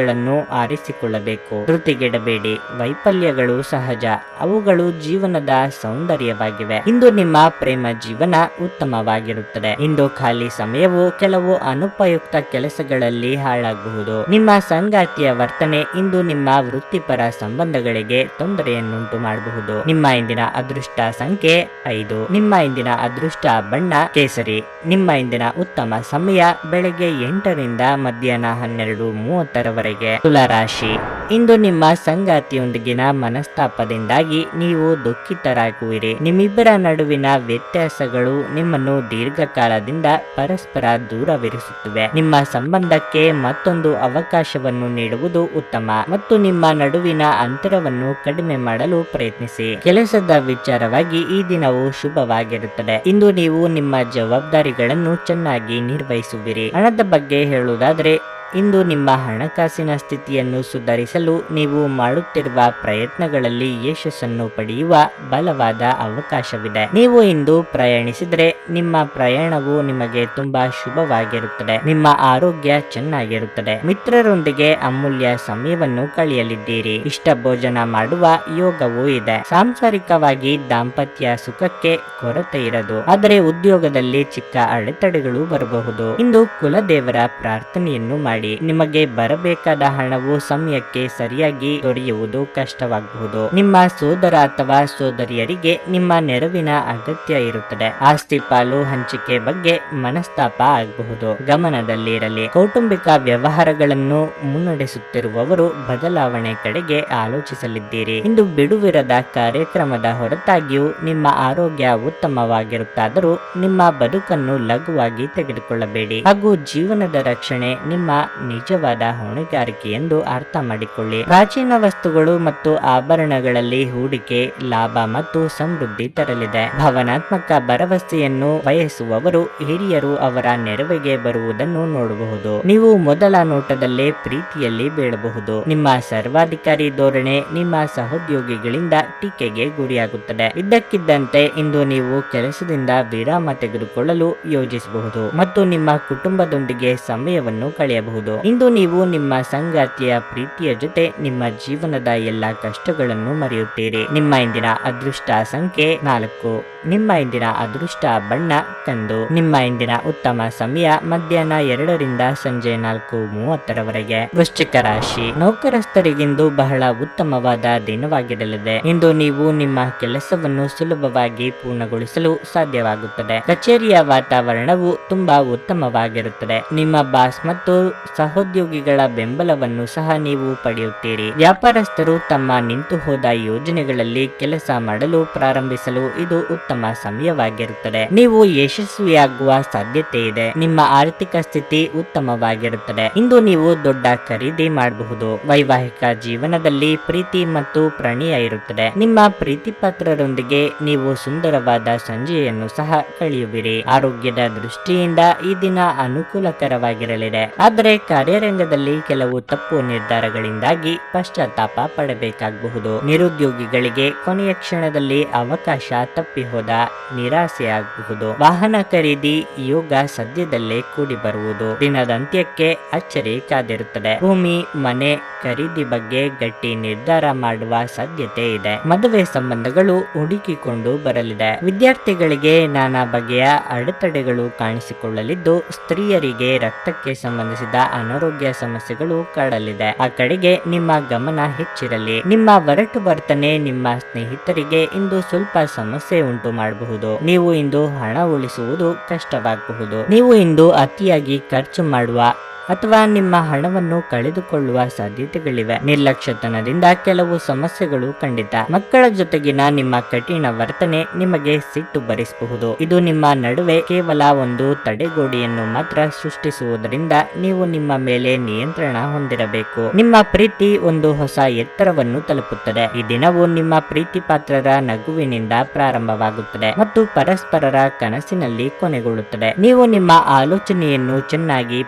ಯೋಜನೆಗಳನ್ನು ಆರಿಸಿಕೊಳ್ಳಬೇಕು. ಧೃತಿಗೆಡಬೇಡಿ. ವೈಫಲ್ಯಗಳು ಸಹಜ. ಅವುಗಳು ಜೀವನದ ಸೌಂದರ್ಯವಾಗಿವೆ. ಇಂದು ನಿಮ್ಮ ಪ್ರೇಮ ಜೀವನ ಉತ್ತಮವಾಗಿರುತ್ತದೆ. ಇಂದು ಖಾಲಿ ಸಮಯವು ಕೆಲವು ಅನುಪಯುಕ್ತ ಕೆಲಸಗಳಲ್ಲಿ ಹಾಳಾಗಬಹುದು. ನಿಮ್ಮ ಸಂಗಾತಿಯ ವರ್ತನೆ ಇಂದು ನಿಮ್ಮ ವೃತ್ತಿಪರ ಸಂಬಂಧಗಳಿಗೆ ತೊಂದರೆಯನ್ನುಂಟು ಮಾಡಬಹುದು. ನಿಮ್ಮ ಇಂದಿನ ಅದೃಷ್ಟ ಸಂಖ್ಯೆ ಐದು. ನಿಮ್ಮ ಇಂದಿನ ಅದೃಷ್ಟ ಬಣ್ಣ ಕೇಸರಿ. ನಿಮ್ಮ ಇಂದಿನ ಉತ್ತಮ ಸಮಯ ಬೆಳಗ್ಗೆ ಎಂಟರಿಂದ ಮಧ್ಯಾಹ್ನ ಹನ್ನೆರಡು ಮೂವತ್ತರವರೆಗೆ. ಮೂವತ್ತರವರೆಗೆ ತುಲಾರಾಶಿ ಇಂದು ನಿಮ್ಮ ಸಂಗಾತಿಯೊಂದಿಗಿನ ಮನಸ್ತಾಪದಿಂದಾಗಿ ನೀವು ದುಃಖಿತರಾಗುವಿರಿ. ನಿಮ್ಮಿಬ್ಬರ ನಡುವಿನ ವ್ಯತ್ಯಾಸಗಳು ನಿಮ್ಮನ್ನು ದೀರ್ಘಕಾಲದಿಂದ ಪರಸ್ಪರ ದೂರವಿರಿಸುತ್ತಿವೆ. ನಿಮ್ಮ ಸಂಬಂಧಕ್ಕೆ ಮತ್ತೊಂದು ಅವಕಾಶವನ್ನು ನೀಡುವುದು ಉತ್ತಮ ಮತ್ತು ನಿಮ್ಮ ನಡುವಿನ ಅಂತರವನ್ನು ಕಡಿಮೆ ಮಾಡಲು ಪ್ರಯತ್ನಿಸಿ. ಕೆಲಸದ ವಿಚಾರವಾಗಿ ಈ ದಿನವು ಶುಭವಾಗಿರುತ್ತದೆ. ಇಂದು ನೀವು ನಿಮ್ಮ ಜವಾಬ್ದಾರಿಗಳನ್ನು ಚೆನ್ನಾಗಿ ನಿರ್ವಹಿಸುವಿರಿ. ಹಣದ ಬಗ್ಗೆ ಹೇಳುವುದಾದರೆ ಇಂದು ನಿಮ್ಮ ಹಣಕಾಸಿನ ಸ್ಥಿತಿಯನ್ನು ಸುಧಾರಿಸಲು ನೀವು ಮಾಡುತ್ತಿರುವ ಪ್ರಯತ್ನಗಳಲ್ಲಿ ಯಶಸ್ಸನ್ನು ಪಡೆಯುವ ಬಲವಾದ ಅವಕಾಶವಿದೆ. ನೀವು ಇಂದು ಪ್ರಯಾಣಿಸಿದರೆ ನಿಮ್ಮ ಪ್ರಯಾಣವು ನಿಮಗೆ ತುಂಬಾ ಶುಭವಾಗಿರುತ್ತದೆ. ನಿಮ್ಮ ಆರೋಗ್ಯ ಚೆನ್ನಾಗಿರುತ್ತದೆ. ಮಿತ್ರರೊಂದಿಗೆ ಅಮೂಲ್ಯ ಸಮಯವನ್ನು ಕಳೆಯಲಿದ್ದೀರಿ. ಇಷ್ಟ ಭೋಜನ ಮಾಡುವ ಯೋಗವೂ ಇದೆ. ಸಾಂಸಾರಿಕವಾಗಿ ದಾಂಪತ್ಯ ಸುಖಕ್ಕೆ ಕೊರತೆ ಇರದು. ಆದರೆ ಉದ್ಯೋಗದಲ್ಲಿ ಚಿಕ್ಕ ಅಡೆತಡೆಗಳು ಬರಬಹುದು. ಇಂದು ಕುಲದೇವರ ಪ್ರಾರ್ಥನೆಯನ್ನು ಮಾಡಿ. ನಿಮಗೆ ಬರಬೇಕಾದ ಹಣವು ಸಮಯಕ್ಕೆ ಸರಿಯಾಗಿ ದೊರೆಯುವುದು ಕಷ್ಟವಾಗಬಹುದು ನಿಮ್ಮ ಸೋದರ ಅಥವಾ ಸೋದರಿಯರಿಗೆ ನಿಮ್ಮ ನೆರವಿನ ಅಗತ್ಯ ಇರುತ್ತದೆ. ಆಸ್ತಿ ಪಾಲು ಹಂಚಿಕೆ ಬಗ್ಗೆ ಮನಸ್ತಾಪ ಆಗಬಹುದು. ಗಮನದಲ್ಲಿರಲಿ. ಕೌಟುಂಬಿಕ ವ್ಯವಹಾರಗಳನ್ನು ಮುನ್ನಡೆಸುತ್ತಿರುವವರು ಬದಲಾವಣೆ ಕಡೆಗೆ ಆಲೋಚಿಸಲಿದ್ದೀರಿ. ಇಂದು ಬಿಡುವಿರದ ಕಾರ್ಯಕ್ರಮದ ಹೊರತಾಗಿಯೂ ನಿಮ್ಮ ಆರೋಗ್ಯ ಉತ್ತಮವಾಗಿರುತ್ತಾದರೂ ನಿಮ್ಮ ಬದುಕನ್ನು ಲಘುವಾಗಿ ತೆಗೆದುಕೊಳ್ಳಬೇಡಿ. ಹಾಗೂ ಜೀವನದ ರಕ್ಷಣೆ ನಿಮ್ಮ ನಿಜವಾದ ಹೊಣೆಗಾರಿಕೆ ಎಂದು ಅರ್ಥ ಮಾಡಿಕೊಳ್ಳಿ. ಪ್ರಾಚೀನ ವಸ್ತುಗಳು ಮತ್ತು ಆಭರಣಗಳಲ್ಲಿ ಹೂಡಿಕೆ, ಲಾಭ ಮತ್ತು ಸಮೃದ್ಧಿ ತರಲಿದೆ. ಭಾವನಾತ್ಮಕ ಭರವಸೆಯನ್ನು ಬಯಸುವವರು, ಹಿರಿಯರು ಅವರ ನೆರವಿಗೆ ಬರುವುದನ್ನು ನೋಡಬಹುದು. ನೀವು ಮೊದಲ ನೋಟದಲ್ಲೇ ಪ್ರೀತಿಯಲ್ಲಿ ಬೀಳಬಹುದು. ನಿಮ್ಮ ಸರ್ವಾಧಿಕಾರಿ ಧೋರಣೆ ನಿಮ್ಮ ಸಹೋದ್ಯೋಗಿಗಳಿಂದ ಟೀಕೆಗೆ ಗುರಿಯಾಗುತ್ತದೆ. ಇದ್ದಕ್ಕಿದ್ದಂತೆ ಇಂದು ನೀವು ಕೆಲಸದಿಂದ ವಿರಾಮ ತೆಗೆದುಕೊಳ್ಳಲು ಯೋಜಿಸಬಹುದು ಮತ್ತು ನಿಮ್ಮ ಕುಟುಂಬದೊಂದಿಗೆ ಸಮಯವನ್ನು ಕಳೆಯಬಹುದು. ಇಂದು ನೀವು ನಿಮ್ಮ ಸಂಗಾತಿಯ ಪ್ರೀತಿಯ ಜೊತೆ ನಿಮ್ಮ ಜೀವನದ ಎಲ್ಲಾ ಕಷ್ಟಗಳನ್ನು ಮರೆಯುತ್ತೀರಿ. ನಿಮ್ಮ ಇಂದಿನ ಅದೃಷ್ಟ ಸಂಖ್ಯೆ ನಾಲ್ಕು. ನಿಮ್ಮ ಇಂದಿನ ಅದೃಷ್ಟ ಬಣ್ಣ ಕಂದು. ನಿಮ್ಮ ಇಂದಿನ ಉತ್ತಮ ಸಮಯ ಮಧ್ಯಾಹ್ನ ಎರಡರಿಂದ ಸಂಜೆ ನಾಲ್ಕು ಮೂವತ್ತರವರೆಗೆ. ವೃಶ್ಚಿಕ ರಾಶಿ. ನೌಕರಸ್ಥರಿಗಿಂದು ಬಹಳ ಉತ್ತಮವಾದ ದಿನವಾಗಿರಲಿದೆ. ಇಂದು ನೀವು ನಿಮ್ಮ ಕೆಲಸವನ್ನು ಸುಲಭವಾಗಿ ಪೂರ್ಣಗೊಳಿಸಲು ಸಾಧ್ಯವಾಗುತ್ತದೆ. ಕಚೇರಿಯ ವಾತಾವರಣವು ತುಂಬಾ ಉತ್ತಮವಾಗಿರುತ್ತದೆ. ನಿಮ್ಮ ಬಾಸ್ ಮತ್ತು ಸಹೋದ್ಯೋಗಿಗಳ ಬೆಂಬಲವನ್ನು ಸಹ ನೀವು ಪಡೆಯುತ್ತೀರಿ. ವ್ಯಾಪಾರಸ್ಥರು ತಮ್ಮ ನಿಂತು ಹೋದ ಯೋಜನೆಗಳಲ್ಲಿ ಕೆಲಸ ಮಾಡಲು ಪ್ರಾರಂಭಿಸಲು ಇದು ಉತ್ತಮ ಸಮಯವಾಗಿರುತ್ತದೆ. ನೀವು ಯಶಸ್ವಿಯಾಗುವ ಸಾಧ್ಯತೆ ಇದೆ. ನಿಮ್ಮ ಆರ್ಥಿಕ ಸ್ಥಿತಿ ಉತ್ತಮವಾಗಿರುತ್ತದೆ. ಇಂದು ನೀವು ದೊಡ್ಡ ಖರೀದಿ ಮಾಡಬಹುದು. ವೈವಾಹಿಕ ಜೀವನದಲ್ಲಿ ಪ್ರೀತಿ ಮತ್ತು ಪ್ರಣಯ ಇರುತ್ತದೆ. ನಿಮ್ಮ ಪ್ರೀತಿ ಪಾತ್ರರೊಂದಿಗೆ ನೀವು ಸುಂದರವಾದ ಸಂಜೆಯನ್ನು ಸಹ ಕಳೆಯುವಿರಿ. ಆರೋಗ್ಯದ ದೃಷ್ಟಿಯಿಂದ ಈ ದಿನ ಅನುಕೂಲಕರವಾಗಿರಲಿದೆ. ಆದರೆ ಕಾರ್ಯರಂಗದಲ್ಲಿ ಕೆಲವು ತಪ್ಪು ನಿರ್ಧಾರಗಳಿಂದಾಗಿ ಪಶ್ಚಾತ್ತಾಪ ಪಡಬೇಕಾಗಬಹುದು. ನಿರುದ್ಯೋಗಿಗಳಿಗೆ ಕೊನೆಯ ಕ್ಷಣದಲ್ಲಿ ಅವಕಾಶ ತಪ್ಪಿ ಹೋದ ನಿರಾಸೆಯಾಗಬಹುದು. ವಾಹನ ಖರೀದಿ ಯೋಗ ಸದ್ಯದಲ್ಲೇ ಕೂಡಿ ಬರುವುದು ದಿನದ ಅಂತ್ಯಕ್ಕೆ ಅಚ್ಚರಿ ಕಾದಿರುತ್ತದೆ. ಭೂಮಿ, ಮನೆ ಖರೀದಿ ಬಗ್ಗೆ ಗಟ್ಟಿ ನಿರ್ಧಾರ ಮಾಡುವ ಸಾಧ್ಯತೆ ಇದೆ. ಮದುವೆ ಸಂಬಂಧಗಳು ಹುಡುಕಿಕೊಂಡು ಬರಲಿದೆ. ವಿದ್ಯಾರ್ಥಿಗಳಿಗೆ ನಾನಾ ಬಗೆಯ ಅಡೆತಡೆಗಳು ಕಾಣಿಸಿಕೊಳ್ಳಲಿದ್ದು, ಸ್ತ್ರೀಯರಿಗೆ ರಕ್ತಕ್ಕೆ ಸಂಬಂಧಿಸಿದ ಅನಾರೋಗ್ಯ ಸಮಸ್ಯೆಗಳು ಕಾಡಲಿದೆ ಆ ಕಡೆಗೆ ನಿಮ್ಮ ಗಮನ ಹೆಚ್ಚಿರಲಿ. ನಿಮ್ಮ ಒರಟು ವರ್ತನೆ ನಿಮ್ಮ ಸ್ನೇಹಿತರಿಗೆ ಇಂದು ಸ್ವಲ್ಪ ಸಮಸ್ಯೆ ಉಂಟು ಮಾಡಬಹುದು. ನೀವು ಇಂದು ಹಣ ಉಳಿಸುವುದು ಕಷ್ಟವಾಗಬಹುದು. ನೀವು ಇಂದು ಅತಿಯಾಗಿ ಖರ್ಚು ಮಾಡುವ ಅಥವಾ ನಿಮ್ಮ ಹಣವನ್ನು ಕಳೆದುಕೊಳ್ಳುವ ಸಾಧ್ಯತೆಗಳಿವೆ. ನಿರ್ಲಕ್ಷ್ಯತನದಿಂದ ಕೆಲವು ಸಮಸ್ಯೆಗಳು ಖಂಡಿತ. ಮಕ್ಕಳ ಜೊತೆಗಿನ ನಿಮ್ಮ ಕಠಿಣ ವರ್ತನೆ ನಿಮಗೆ ಸಿಟ್ಟು ಬರಿಸಬಹುದು ಇದು ನಿಮ್ಮ ನಡುವೆ ಕೇವಲ ಒಂದು ತಡೆಗೋಡೆಯನ್ನು ಮಾತ್ರ ಸೃಷ್ಟಿಸುವುದರಿಂದ ನೀವು ನಿಮ್ಮ ಮೇಲೆ ನಿಯಂತ್ರಣ ಹೊಂದಿರಬೇಕು. ನಿಮ್ಮ ಪ್ರೀತಿ ಒಂದು ಹೊಸ ಎತ್ತರವನ್ನು ತಲುಪುತ್ತದೆ. ಈ ದಿನವು ನಿಮ್ಮ ಪ್ರೀತಿ ಪಾತ್ರರ ನಗುವಿನಿಂದ ಪ್ರಾರಂಭವಾಗುತ್ತದೆ ಮತ್ತು ಪರಸ್ಪರರ ಕನಸಿನಲ್ಲಿ ಕೊನೆಗೊಳ್ಳುತ್ತದೆ. ನೀವು ನಿಮ್ಮ ಆಲೋಚನೆಯನ್ನು ಚೆನ್ನಾಗಿ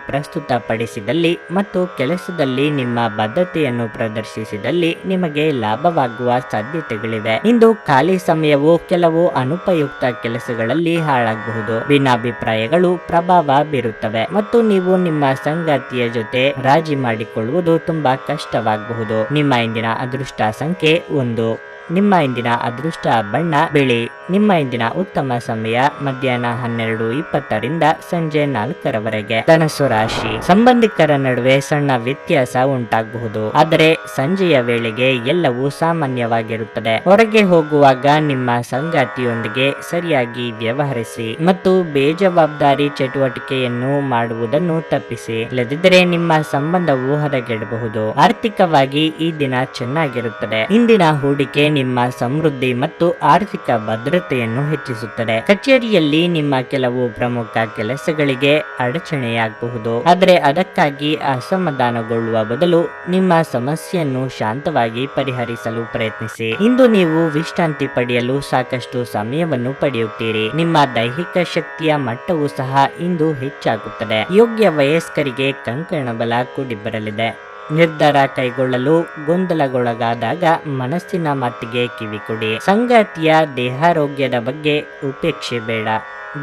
ಪ್ರಸ್ತುತಪಡಿಸಿದಲ್ಲಿ ಮತ್ತು ಕೆಲಸದಲ್ಲಿ ನಿಮ್ಮ ಬದ್ಧತೆಯನ್ನು ಪ್ರದರ್ಶಿಸಿದಲ್ಲಿ ನಿಮಗೆ ಲಾಭವಾಗುವ ಸಾಧ್ಯತೆಗಳಿವೆ. ಇಂದು ಖಾಲಿ ಸಮಯವು ಕೆಲವು ಅನುಪಯುಕ್ತ ಕೆಲಸಗಳಲ್ಲಿ ಹಾಳಾಗಬಹುದು. ಭಿನ್ನಾಭಿಪ್ರಾಯಗಳು ಪ್ರಭಾವ ಬೀರುತ್ತವೆ ಮತ್ತು ನೀವು ನಿಮ್ಮ ಸಂಗಾತಿಯ ಜೊತೆ ರಾಜಿ ಮಾಡಿಕೊಳ್ಳುವುದು ತುಂಬಾ ಕಷ್ಟವಾಗಬಹುದು. ನಿಮ್ಮ ಇಂದಿನ ಅದೃಷ್ಟ ಸಂಖ್ಯೆ ಒಂದು. ನಿಮ್ಮ ಇಂದಿನ ಅದೃಷ್ಟ ಬಣ್ಣ ಬಿಳಿ. ನಿಮ್ಮ ಇಂದಿನ ಉತ್ತಮ ಸಮಯ ಮಧ್ಯಾಹ್ನ ಹನ್ನೆರಡು ಇಪ್ಪತ್ತರಿಂದ ಸಂಜೆ ನಾಲ್ಕರವರೆಗೆ. ಧನಸ್ಸು ರಾಶಿ. ಸಂಬಂಧಿಕರ ನಡುವೆ ಸಣ್ಣ ವ್ಯತ್ಯಾಸ ಉಂಟಾಗಬಹುದು. ಆದರೆ ಸಂಜೆಯ ವೇಳೆಗೆ ಎಲ್ಲವೂ ಸಾಮಾನ್ಯವಾಗಿರುತ್ತದೆ. ಹೊರಗೆ ಹೋಗುವಾಗ ನಿಮ್ಮ ಸಂಗಾತಿಯೊಂದಿಗೆ ಸರಿಯಾಗಿ ವ್ಯವಹರಿಸಿ ಮತ್ತು ಬೇಜವಾಬ್ದಾರಿ ಚಟುವಟಿಕೆಯನ್ನು ಮಾಡುವುದನ್ನು ತಪ್ಪಿಸಿ. ಇಲ್ಲದಿದ್ದರೆ ನಿಮ್ಮ ಸಂಬಂಧವು ಹದಗೆಡಬಹುದು. ಆರ್ಥಿಕವಾಗಿ ಈ ದಿನ ಚೆನ್ನಾಗಿರುತ್ತದೆ. ಇಂದಿನ ಹೂಡಿಕೆ ನಿಮ್ಮ ಸಮೃದ್ಧಿ ಮತ್ತು ಆರ್ಥಿಕ ಭದ್ರತೆಯನ್ನು ಹೆಚ್ಚಿಸುತ್ತದೆ. ಕಚೇರಿಯಲ್ಲಿ ನಿಮ್ಮ ಕೆಲವು ಪ್ರಮುಖ ಕೆಲಸಗಳಿಗೆ ಅಡಚಣೆಯಾಗಬಹುದು. ಆದರೆ ಅದಕ್ಕಾಗಿ ಅಸಮಾಧಾನಗೊಳ್ಳುವ ಬದಲು ನಿಮ್ಮ ಸಮಸ್ಯೆಯನ್ನು ಶಾಂತವಾಗಿ ಪರಿಹರಿಸಲು ಪ್ರಯತ್ನಿಸಿ. ಇಂದು ನೀವು ವಿಶ್ರಾಂತಿ ಪಡೆಯಲು ಸಾಕಷ್ಟು ಸಮಯವನ್ನು ಪಡೆಯುತ್ತೀರಿ. ನಿಮ್ಮ ದೈಹಿಕ ಶಕ್ತಿಯ ಮಟ್ಟವು ಸಹ ಇಂದು ಹೆಚ್ಚಾಗುತ್ತದೆ. ಯೋಗ್ಯ ವಯಸ್ಕರಿಗೆ ಕಂಕಣ ಬಲ ಕೂಡಿ ಬರಲಿದೆ ನಿರ್ಧಾರ ಕೈಗೊಳ್ಳಲು ಗೊಂದಲಗೊಳಗಾದಾಗ ಮನಸ್ಸಿನ ಮಾತಿಗೆ ಕಿವಿಕೊಡಿ ಸಂಗಾತಿಯ ದೇಹಾರೋಗ್ಯದ ಬಗ್ಗೆ ಉಪೇಕ್ಷೆ ಬೇಡ.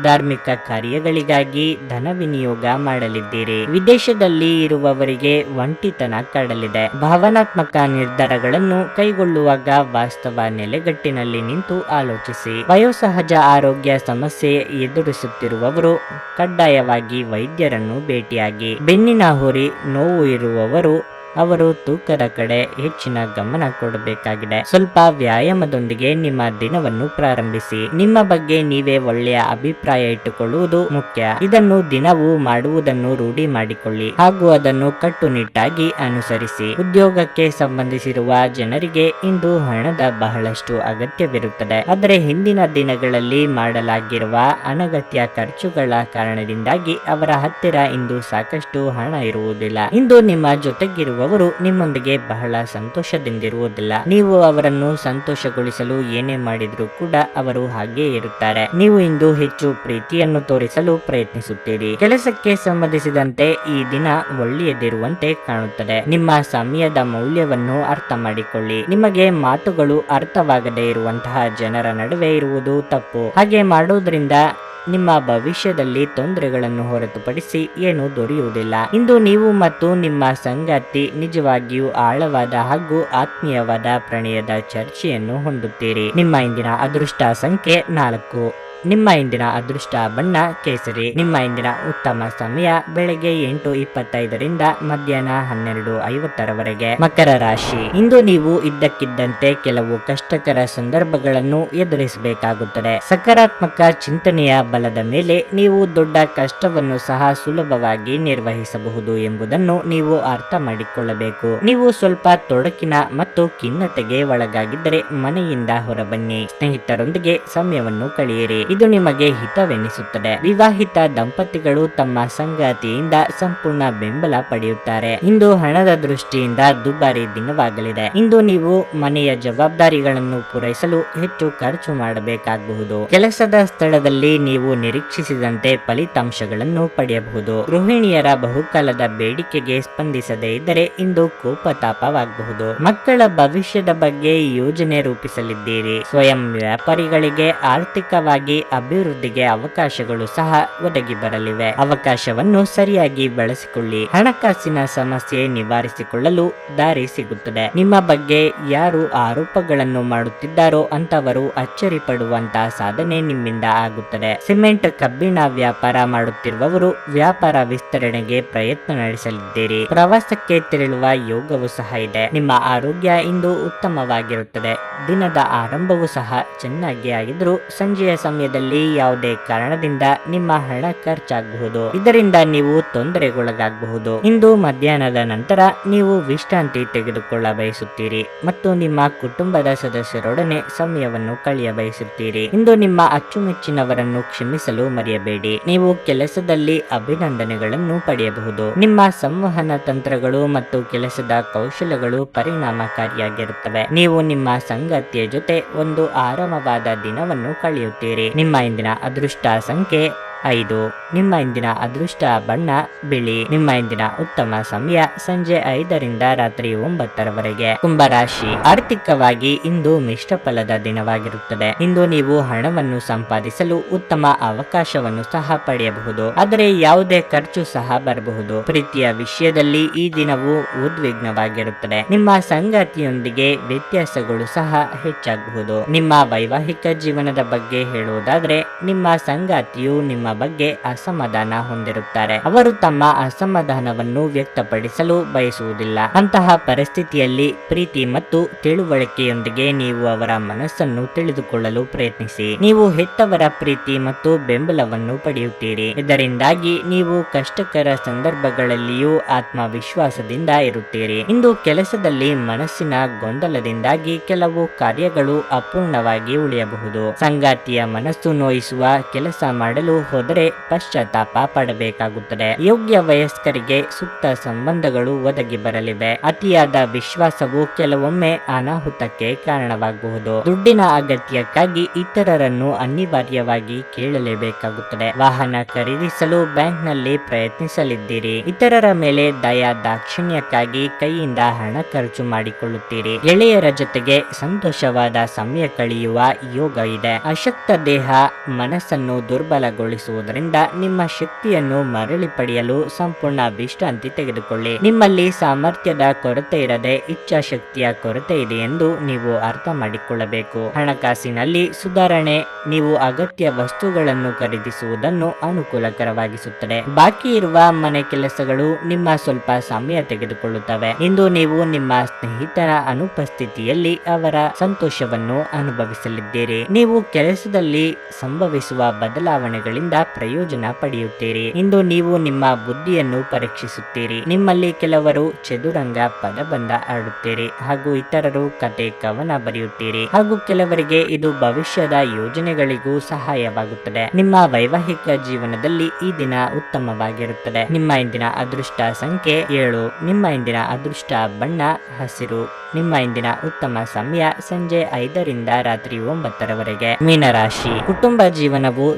ಧಾರ್ಮಿಕ ಕಾರ್ಯಗಳಿಗಾಗಿ ಧನ ವಿನಿಯೋಗ ಮಾಡಲಿದ್ದೀರಿ. ವಿದೇಶದಲ್ಲಿ ಇರುವವರಿಗೆ ಒಂಟಿತನ ಕಾಡಲಿದೆ. ಭಾವನಾತ್ಮಕ ನಿರ್ಧಾರಗಳನ್ನು ಕೈಗೊಳ್ಳುವಾಗ ವಾಸ್ತವ ನೆಲೆಗಟ್ಟಿನಲ್ಲಿ ನಿಂತು ಆಲೋಚಿಸಿ. ವಯೋಸಹಜ ಆರೋಗ್ಯ ಸಮಸ್ಯೆ ಎದುರಿಸುತ್ತಿರುವವರು ಕಡ್ಡಾಯವಾಗಿ ವೈದ್ಯರನ್ನು ಭೇಟಿಯಾಗಿ. ಬೆನ್ನಿನ ಹುರಿ ನೋವು ಇರುವವರು ಅವರು ತೂಕದ ಕಡೆ ಹೆಚ್ಚಿನ ಗಮನ ಕೊಡಬೇಕಾಗಿದೆ. ಸ್ವಲ್ಪ ವ್ಯಾಯಾಮದೊಂದಿಗೆ ನಿಮ್ಮ ದಿನವನ್ನು ಪ್ರಾರಂಭಿಸಿ. ನಿಮ್ಮ ಬಗ್ಗೆ ನೀವೇ ಒಳ್ಳೆಯ ಅಭಿಪ್ರಾಯ ಇಟ್ಟುಕೊಳ್ಳುವುದು ಮುಖ್ಯ. ಇದನ್ನು ದಿನವೂ ಮಾಡುವುದನ್ನು ರೂಢಿ ಮಾಡಿಕೊಳ್ಳಿ ಹಾಗೂ ಅದನ್ನು ಕಟ್ಟುನಿಟ್ಟಾಗಿ ಅನುಸರಿಸಿ. ಉದ್ಯೋಗಕ್ಕೆ ಸಂಬಂಧಿಸಿರುವ ಜನರಿಗೆ ಇಂದು ಹಣದ ಬಹಳಷ್ಟು ಅಗತ್ಯವಿರುತ್ತದೆ. ಆದರೆ ಹಿಂದಿನ ದಿನಗಳಲ್ಲಿ ಮಾಡಲಾಗಿರುವ ಅನಗತ್ಯ ಖರ್ಚುಗಳ ಕಾರಣದಿಂದಾಗಿ ಅವರ ಹತ್ತಿರ ಇಂದು ಸಾಕಷ್ಟು ಹಣ ಇರುವುದಿಲ್ಲ. ಇಂದು ನಿಮ್ಮ ಜೊತೆಗಿರುವವರು ನಿಮ್ಮೊಂದಿಗೆ ಬಹಳ ಸಂತೋಷದಿಂದಿರುವುದಿಲ್ಲ. ನೀವು ಅವರನ್ನು ಸಂತೋಷಗೊಳಿಸಲು ಏನೇ ಮಾಡಿದ್ರು ಕೂಡ ಅವರು ಹಾಗೆ ಇರುತ್ತಾರೆ. ನೀವು ಇಂದು ಹೆಚ್ಚು ಪ್ರೀತಿಯನ್ನು ತೋರಿಸಲು ಪ್ರಯತ್ನಿಸುತ್ತೀರಿ. ಕೆಲಸಕ್ಕೆ ಸಂಬಂಧಿಸಿದಂತೆ ಈ ದಿನ ಒಳ್ಳೆಯದಿರುವಂತೆ ಕಾಣುತ್ತದೆ. ನಿಮ್ಮ ಸಮಯದ ಮೌಲ್ಯವನ್ನು ಅರ್ಥ ಮಾಡಿಕೊಳ್ಳಿ. ನಿಮಗೆ ಮಾತುಗಳು ಅರ್ಥವಾಗದೇ ಇರುವಂತಹ ಜನರ ನಡುವೆ ಇರುವುದು ತಪ್ಪು. ಹಾಗೆ ಮಾಡುವುದರಿಂದ ನಿಮ್ಮ ಭವಿಷ್ಯದಲ್ಲಿ ತೊಂದರೆಗಳನ್ನು ಹೊರತುಪಡಿಸಿ ಏನೂ ದೊರೆಯುವುದಿಲ್ಲ. ಇಂದು ನೀವು ಮತ್ತು ನಿಮ್ಮ ಸಂಗಾತಿ ನಿಜವಾಗಿಯೂ ಆಳವಾದ ಹಾಗೂ ಆತ್ಮೀಯವಾದ ಪ್ರಣಯದ ಚರ್ಚೆಯನ್ನು ಹೊಂದುತ್ತೀರಿ. ನಿಮ್ಮ ಇಂದಿನ ಅದೃಷ್ಟ ಸಂಖ್ಯೆ ನಾಲ್ಕು. ನಿಮ್ಮ ಇಂದಿನ ಅದೃಷ್ಟ ಬಣ್ಣ, ಕೇಸರಿ. ನಿಮ್ಮ ಇಂದಿನ ಉತ್ತಮ ಸಮಯ, ಬೆಳಗ್ಗೆ ಎಂಟು ಇಪ್ಪತ್ತೈದರಿಂದ ಮಧ್ಯಾಹ್ನ ಹನ್ನೆರಡು ಐವತ್ತರವರೆಗೆ. ಮಕರ ರಾಶಿ. ಇಂದು ನೀವು ಇದ್ದಕ್ಕಿದ್ದಂತೆ ಕೆಲವು ಕಷ್ಟಕರ ಸಂದರ್ಭಗಳನ್ನು ಎದುರಿಸಬೇಕಾಗುತ್ತದೆ. ಸಕಾರಾತ್ಮಕ ಚಿಂತನೆಯ ಬಲದ ಮೇಲೆ ನೀವು ದೊಡ್ಡ ಕಷ್ಟವನ್ನು ಸಹ ಸುಲಭವಾಗಿ ನಿರ್ವಹಿಸಬಹುದು ಎಂಬುದನ್ನು ನೀವು ಅರ್ಥ ಮಾಡಿಕೊಳ್ಳಬೇಕು. ನೀವು ಸ್ವಲ್ಪ ತೊಡಕಿನ ಮತ್ತು ಖಿನ್ನತೆಗೆ ಒಳಗಾಗಿದ್ದರೆ ಮನೆಯಿಂದ ಹೊರಬನ್ನಿ. ಸ್ನೇಹಿತರೊಂದಿಗೆ ಸಮಯವನ್ನು ಕಳೆಯಿರಿ. ಇದು ನಿಮಗೆ ಹಿತವೆನಿಸುತ್ತದೆ. ವಿವಾಹಿತ ದಂಪತಿಗಳು ತಮ್ಮ ಸಂಗಾತಿಯಿಂದ ಸಂಪೂರ್ಣ ಬೆಂಬಲ ಪಡೆಯುತ್ತಾರೆ. ಇಂದು ಹಣದ ದೃಷ್ಟಿಯಿಂದ ದುಬಾರಿ ದಿನವಾಗಲಿದೆ. ಇಂದು ನೀವು ಮನೆಯ ಜವಾಬ್ದಾರಿಗಳನ್ನು ಪೂರೈಸಲು ಹೆಚ್ಚು ಖರ್ಚು ಮಾಡಬೇಕಾಗಬಹುದು. ಕೆಲಸದ ಸ್ಥಳದಲ್ಲಿ ನೀವು ನಿರೀಕ್ಷಿಸಿದಂತೆ ಫಲಿತಾಂಶಗಳನ್ನು ಪಡೆಯಬಹುದು. ಗೃಹಿಣಿಯರ ಬಹುಕಾಲದ ಬೇಡಿಕೆಗೆ ಸ್ಪಂದಿಸದೇ ಇದ್ದರೆ ಇಂದು ಕೋಪತಾಪವಾಗಬಹುದು. ಮಕ್ಕಳ ಭವಿಷ್ಯದ ಬಗ್ಗೆ ಯೋಜನೆ ರೂಪಿಸಲಿದ್ದೀರಿ. ಸ್ವಯಂ ವ್ಯಾಪಾರಿಗಳಿಗೆ ಆರ್ಥಿಕವಾಗಿ ಅಭಿವೃದ್ಧಿಗೆ ಅವಕಾಶಗಳು ಸಹ ಒದಗಿ ಬರಲಿವೆ. ಅವಕಾಶವನ್ನು ಸರಿಯಾಗಿ ಬಳಸಿಕೊಳ್ಳಿ. ಹಣಕಾಸಿನ ಸಮಸ್ಯೆ ನಿವಾರಿಸಿಕೊಳ್ಳಲು ದಾರಿ ಸಿಗುತ್ತದೆ. ನಿಮ್ಮ ಬಗ್ಗೆ ಯಾರು ಆರೋಪಗಳನ್ನು ಮಾಡುತ್ತಿದ್ದಾರೋ ಅಂತವರು ಅಚ್ಚರಿ ಪಡುವಂತಹ ಸಾಧನೆ ನಿಮ್ಮಿಂದ ಆಗುತ್ತದೆ. ಸಿಮೆಂಟ್ ಕಬ್ಬಿಣ ವ್ಯಾಪಾರ ಮಾಡುತ್ತಿರುವವರು ವ್ಯಾಪಾರ ವಿಸ್ತರಣೆಗೆ ಪ್ರಯತ್ನ ನಡೆಸಲಿದ್ದೀರಿ. ಪ್ರವಾಸಕ್ಕೆ ತೆರಳುವ ಯೋಗವೂ ಸಹ ಇದೆ. ನಿಮ್ಮ ಆರೋಗ್ಯ ಇಂದು ಉತ್ತಮವಾಗಿರುತ್ತದೆ. ದಿನದ ಆರಂಭವೂ ಸಹ ಚೆನ್ನಾಗಿ ಆಗಿದ್ರು ಸಂಜೆಯ ಸಮಯದಲ್ಲಿ ಯಾವುದೇ ಕಾರಣದಿಂದ ನಿಮ್ಮ ಹಣ ಖರ್ಚಾಗಬಹುದು. ಇದರಿಂದ ನೀವು ತೊಂದರೆಗೊಳಗಾಗಬಹುದು. ಇಂದು ಮಧ್ಯಾಹ್ನದ ನಂತರ ನೀವು ವಿಶ್ರಾಂತಿ ತೆಗೆದುಕೊಳ್ಳ ಬಯಸುತ್ತೀರಿ ಮತ್ತು ನಿಮ್ಮ ಕುಟುಂಬದ ಸದಸ್ಯರೊಡನೆ ಸಮಯವನ್ನು ಕಳೆಯ ಬಯಸುತ್ತೀರಿ. ಇಂದು ನಿಮ್ಮ ಅಚ್ಚುಮೆಚ್ಚಿನವರನ್ನು ಕ್ಷಮಿಸಲು ಮರೆಯಬೇಡಿ. ನೀವು ಕೆಲಸದಲ್ಲಿ ಅಭಿನಂದನೆಗಳನ್ನು ಪಡೆಯಬಹುದು. ನಿಮ್ಮ ಸಂವಹನ ತಂತ್ರಗಳು ಮತ್ತು ಕೆಲಸದ ಕೌಶಲಗಳು ಪರಿಣಾಮಕಾರಿಯಾಗಿರುತ್ತವೆ. ನೀವು ನಿಮ್ಮ ಸಂಗತಿಯ ಜೊತೆ ಒಂದು ಆರಾಮವಾದ ದಿನವನ್ನು ಕಳೆಯುತ್ತೀರಿ. ನಿಮ್ಮ ಇಂದಿನ ಅದೃಷ್ಟ ಸಂಖ್ಯೆ ಐದು. ನಿಮ್ಮ ಇಂದಿನ ಅದೃಷ್ಟ ಬಣ್ಣ, ಬಿಳಿ. ನಿಮ್ಮ ಇಂದಿನ ಉತ್ತಮ ಸಮಯ ಸಂಜೆ ಐದರಿಂದ ರಾತ್ರಿ ಒಂಬತ್ತರವರೆಗೆ. ಕುಂಭರಾಶಿ. ಆರ್ಥಿಕವಾಗಿ ಇಂದು ಮಿಶ್ರ ಫಲದ ದಿನವಾಗಿರುತ್ತದೆ. ಇಂದು ನೀವು ಹಣವನ್ನು ಸಂಪಾದಿಸಲು ಉತ್ತಮ ಅವಕಾಶವನ್ನು ಸಹ ಪಡೆಯಬಹುದು. ಆದರೆ ಯಾವುದೇ ಖರ್ಚು ಸಹ ಬರಬಹುದು. ಪ್ರೀತಿಯ ವಿಷಯದಲ್ಲಿ ಈ ದಿನವು ಉದ್ವಿಗ್ನವಾಗಿರುತ್ತದೆ. ನಿಮ್ಮ ಸಂಗಾತಿಯೊಂದಿಗೆ ವ್ಯತ್ಯಾಸಗಳು ಸಹ ಹೆಚ್ಚಾಗಬಹುದು. ನಿಮ್ಮ ವೈವಾಹಿಕ ಜೀವನದ ಬಗ್ಗೆ ಹೇಳುವುದಾದ್ರೆ, ನಿಮ್ಮ ಸಂಗಾತಿಯು ನಿಮ್ಮ ಬಗ್ಗೆ ಅಸಮಾಧಾನ ಹೊಂದಿರುತ್ತಾರೆ. ಅವರು ತಮ್ಮ ಅಸಮಾಧಾನವನ್ನು ವ್ಯಕ್ತಪಡಿಸಲು ಬಯಸುವುದಿಲ್ಲ. ಅಂತಹ ಪರಿಸ್ಥಿತಿಯಲ್ಲಿ ಪ್ರೀತಿ ಮತ್ತು ತಿಳುವಳಿಕೆಯೊಂದಿಗೆ ನೀವು ಅವರ ಮನಸ್ಸನ್ನು ತಿಳಿದುಕೊಳ್ಳಲು ಪ್ರಯತ್ನಿಸಿ. ನೀವು ಹೆತ್ತವರ ಪ್ರೀತಿ ಮತ್ತು ಬೆಂಬಲವನ್ನು ಪಡೆಯುತ್ತೀರಿ. ಇದರಿಂದಾಗಿ ನೀವು ಕಷ್ಟಕರ ಸಂದರ್ಭಗಳಲ್ಲಿಯೂ ಆತ್ಮವಿಶ್ವಾಸದಿಂದ ಇರುತ್ತೀರಿ. ಇಂದು ಕೆಲಸದಲ್ಲಿ ಮನಸ್ಸಿನ ಗೊಂದಲದಿಂದಾಗಿ ಕೆಲವು ಕಾರ್ಯಗಳು ಅಪೂರ್ಣವಾಗಿ ಉಳಿಯಬಹುದು. ಸಂಗಾತಿಯ ಮನಸ್ಸು ನೋಯಿಸುವ ಕೆಲಸ ಮಾಡಲು ಹೋದರೆ ಪಶ್ಚಾತ್ತಾಪ ಪಡಬೇಕಾಗುತ್ತದೆ ಯೋಗ್ಯ ವಯಸ್ಕರಿಗೆ ಸೂಕ್ತ ಸಂಬಂಧಗಳು ಒದಗಿ ಬರಲಿವೆ. ಅತಿಯಾದ ವಿಶ್ವಾಸವು ಕೆಲವೊಮ್ಮೆ ಅನಾಹುತಕ್ಕೆ ಕಾರಣವಾಗಬಹುದು ದುಡ್ಡಿನ ಅಗತ್ಯಕ್ಕಾಗಿ ಇತರರನ್ನು ಅನಿವಾರ್ಯವಾಗಿ ಕೇಳಲೇಬೇಕಾಗುತ್ತದೆ. ವಾಹನ ಖರೀದಿಸಲು ಬ್ಯಾಂಕ್ನಲ್ಲಿ ಪ್ರಯತ್ನಿಸಲಿದ್ದೀರಿ. ಇತರರ ಮೇಲೆ ದಯಾ ದಾಕ್ಷಿಣ್ಯಕ್ಕಾಗಿ ಕೈಯಿಂದ ಹಣ ಖರ್ಚು ಮಾಡಿಕೊಳ್ಳುತ್ತೀರಿ. ಗೆಳೆಯರ ಜೊತೆಗೆ ಸಂತೋಷವಾದ ಸಮಯ ಕಳೆಯುವ ಯೋಗ ಇದೆ. ಅಶಕ್ತ ದೇಹ, ಮನಸ್ಸನ್ನು ದುರ್ಬಲಗೊಳಿಸುವುದರಿಂದ ನಿಮ್ಮ ಶಕ್ತಿಯನ್ನು ಮರಳಿ ಪಡೆಯಲು ಸಂಪೂರ್ಣ ವಿಶ್ರಾಂತಿ ತೆಗೆದುಕೊಳ್ಳಿ. ನಿಮ್ಮಲ್ಲಿ ಸಾಮರ್ಥ್ಯದ ಕೊರತೆ ಇರದೆ ಇಚ್ಛಾಶಕ್ತಿಯ ಕೊರತೆ ಇದೆ ಎಂದು ನೀವು ಅರ್ಥ ಮಾಡಿಕೊಳ್ಳಬೇಕು. ಹಣಕಾಸಿನಲ್ಲಿ ಸುಧಾರಣೆ, ನೀವು ಅಗತ್ಯ ವಸ್ತುಗಳನ್ನು ಖರೀದಿಸುವುದನ್ನು ಅನುಕೂಲಕರವಾಗಿಸುತ್ತದೆ. ಬಾಕಿ ಇರುವ ಮನೆ ಕೆಲಸಗಳು ನಿಮ್ಮ ಸ್ವಲ್ಪ ಸಮಯ ತೆಗೆದುಕೊಳ್ಳುತ್ತವೆ. ಇಂದು ನೀವು ನಿಮ್ಮ ಸ್ನೇಹಿತರ ಅನುಪಸ್ಥಿತಿಯಲ್ಲಿ ಅವರ ಸಂತೋಷವನ್ನು ಅನುಭವಿಸಲಿದ್ದೀರಿ. ನೀವು ಕೆಲಸದಲ್ಲಿ ಸಂಭವಿಸುವ ಬದಲಾವಣೆಗಳಿಂದ ಪ್ರಯೋಜನ ಪಡೆಯುತ್ತೀರಿ. ಇಂದು ನೀವು ನಿಮ್ಮ ಬುದ್ಧಿಯನ್ನು ಪರೀಕ್ಷಿಸುತ್ತೀರಿ. ನಿಮ್ಮಲ್ಲಿ ಕೆಲವರು ಚದುರಂಗ ಪದಬಂಧ ಆಡುತ್ತೀರಿ ಹಾಗೂ ಇತರರು ಕತೆ ಕವನ ಬರೆಯುತ್ತೀರಿ. ಹಾಗೂ ಕೆಲವರಿಗೆ ಇದು ಭವಿಷ್ಯದ ಯೋಜನೆಗಳಿಗೂ ಸಹಾಯವಾಗುತ್ತದೆ. ನಿಮ್ಮ ವೈವಾಹಿಕ ಜೀವನದಲ್ಲಿ ಈ ದಿನ ಉತ್ತಮವಾಗಿರುತ್ತದೆ. ನಿಮ್ಮ ಇಂದಿನ ಅದೃಷ್ಟ ಸಂಖ್ಯೆ ಏಳು. ನಿಮ್ಮ ಇಂದಿನ ಅದೃಷ್ಟ ಬಣ್ಣ, ಹಸಿರು. ನಿಮ್ಮ ಇಂದಿನ ಉತ್ತಮ ಸಮಯ ಸಂಜೆ ಐದರಿಂದ ರಾತ್ರಿ ಒಂಬತ್ತರವರೆಗೆ. ಮೀನರಾಶಿ. ಕುಟುಂಬ ಜೀವನವು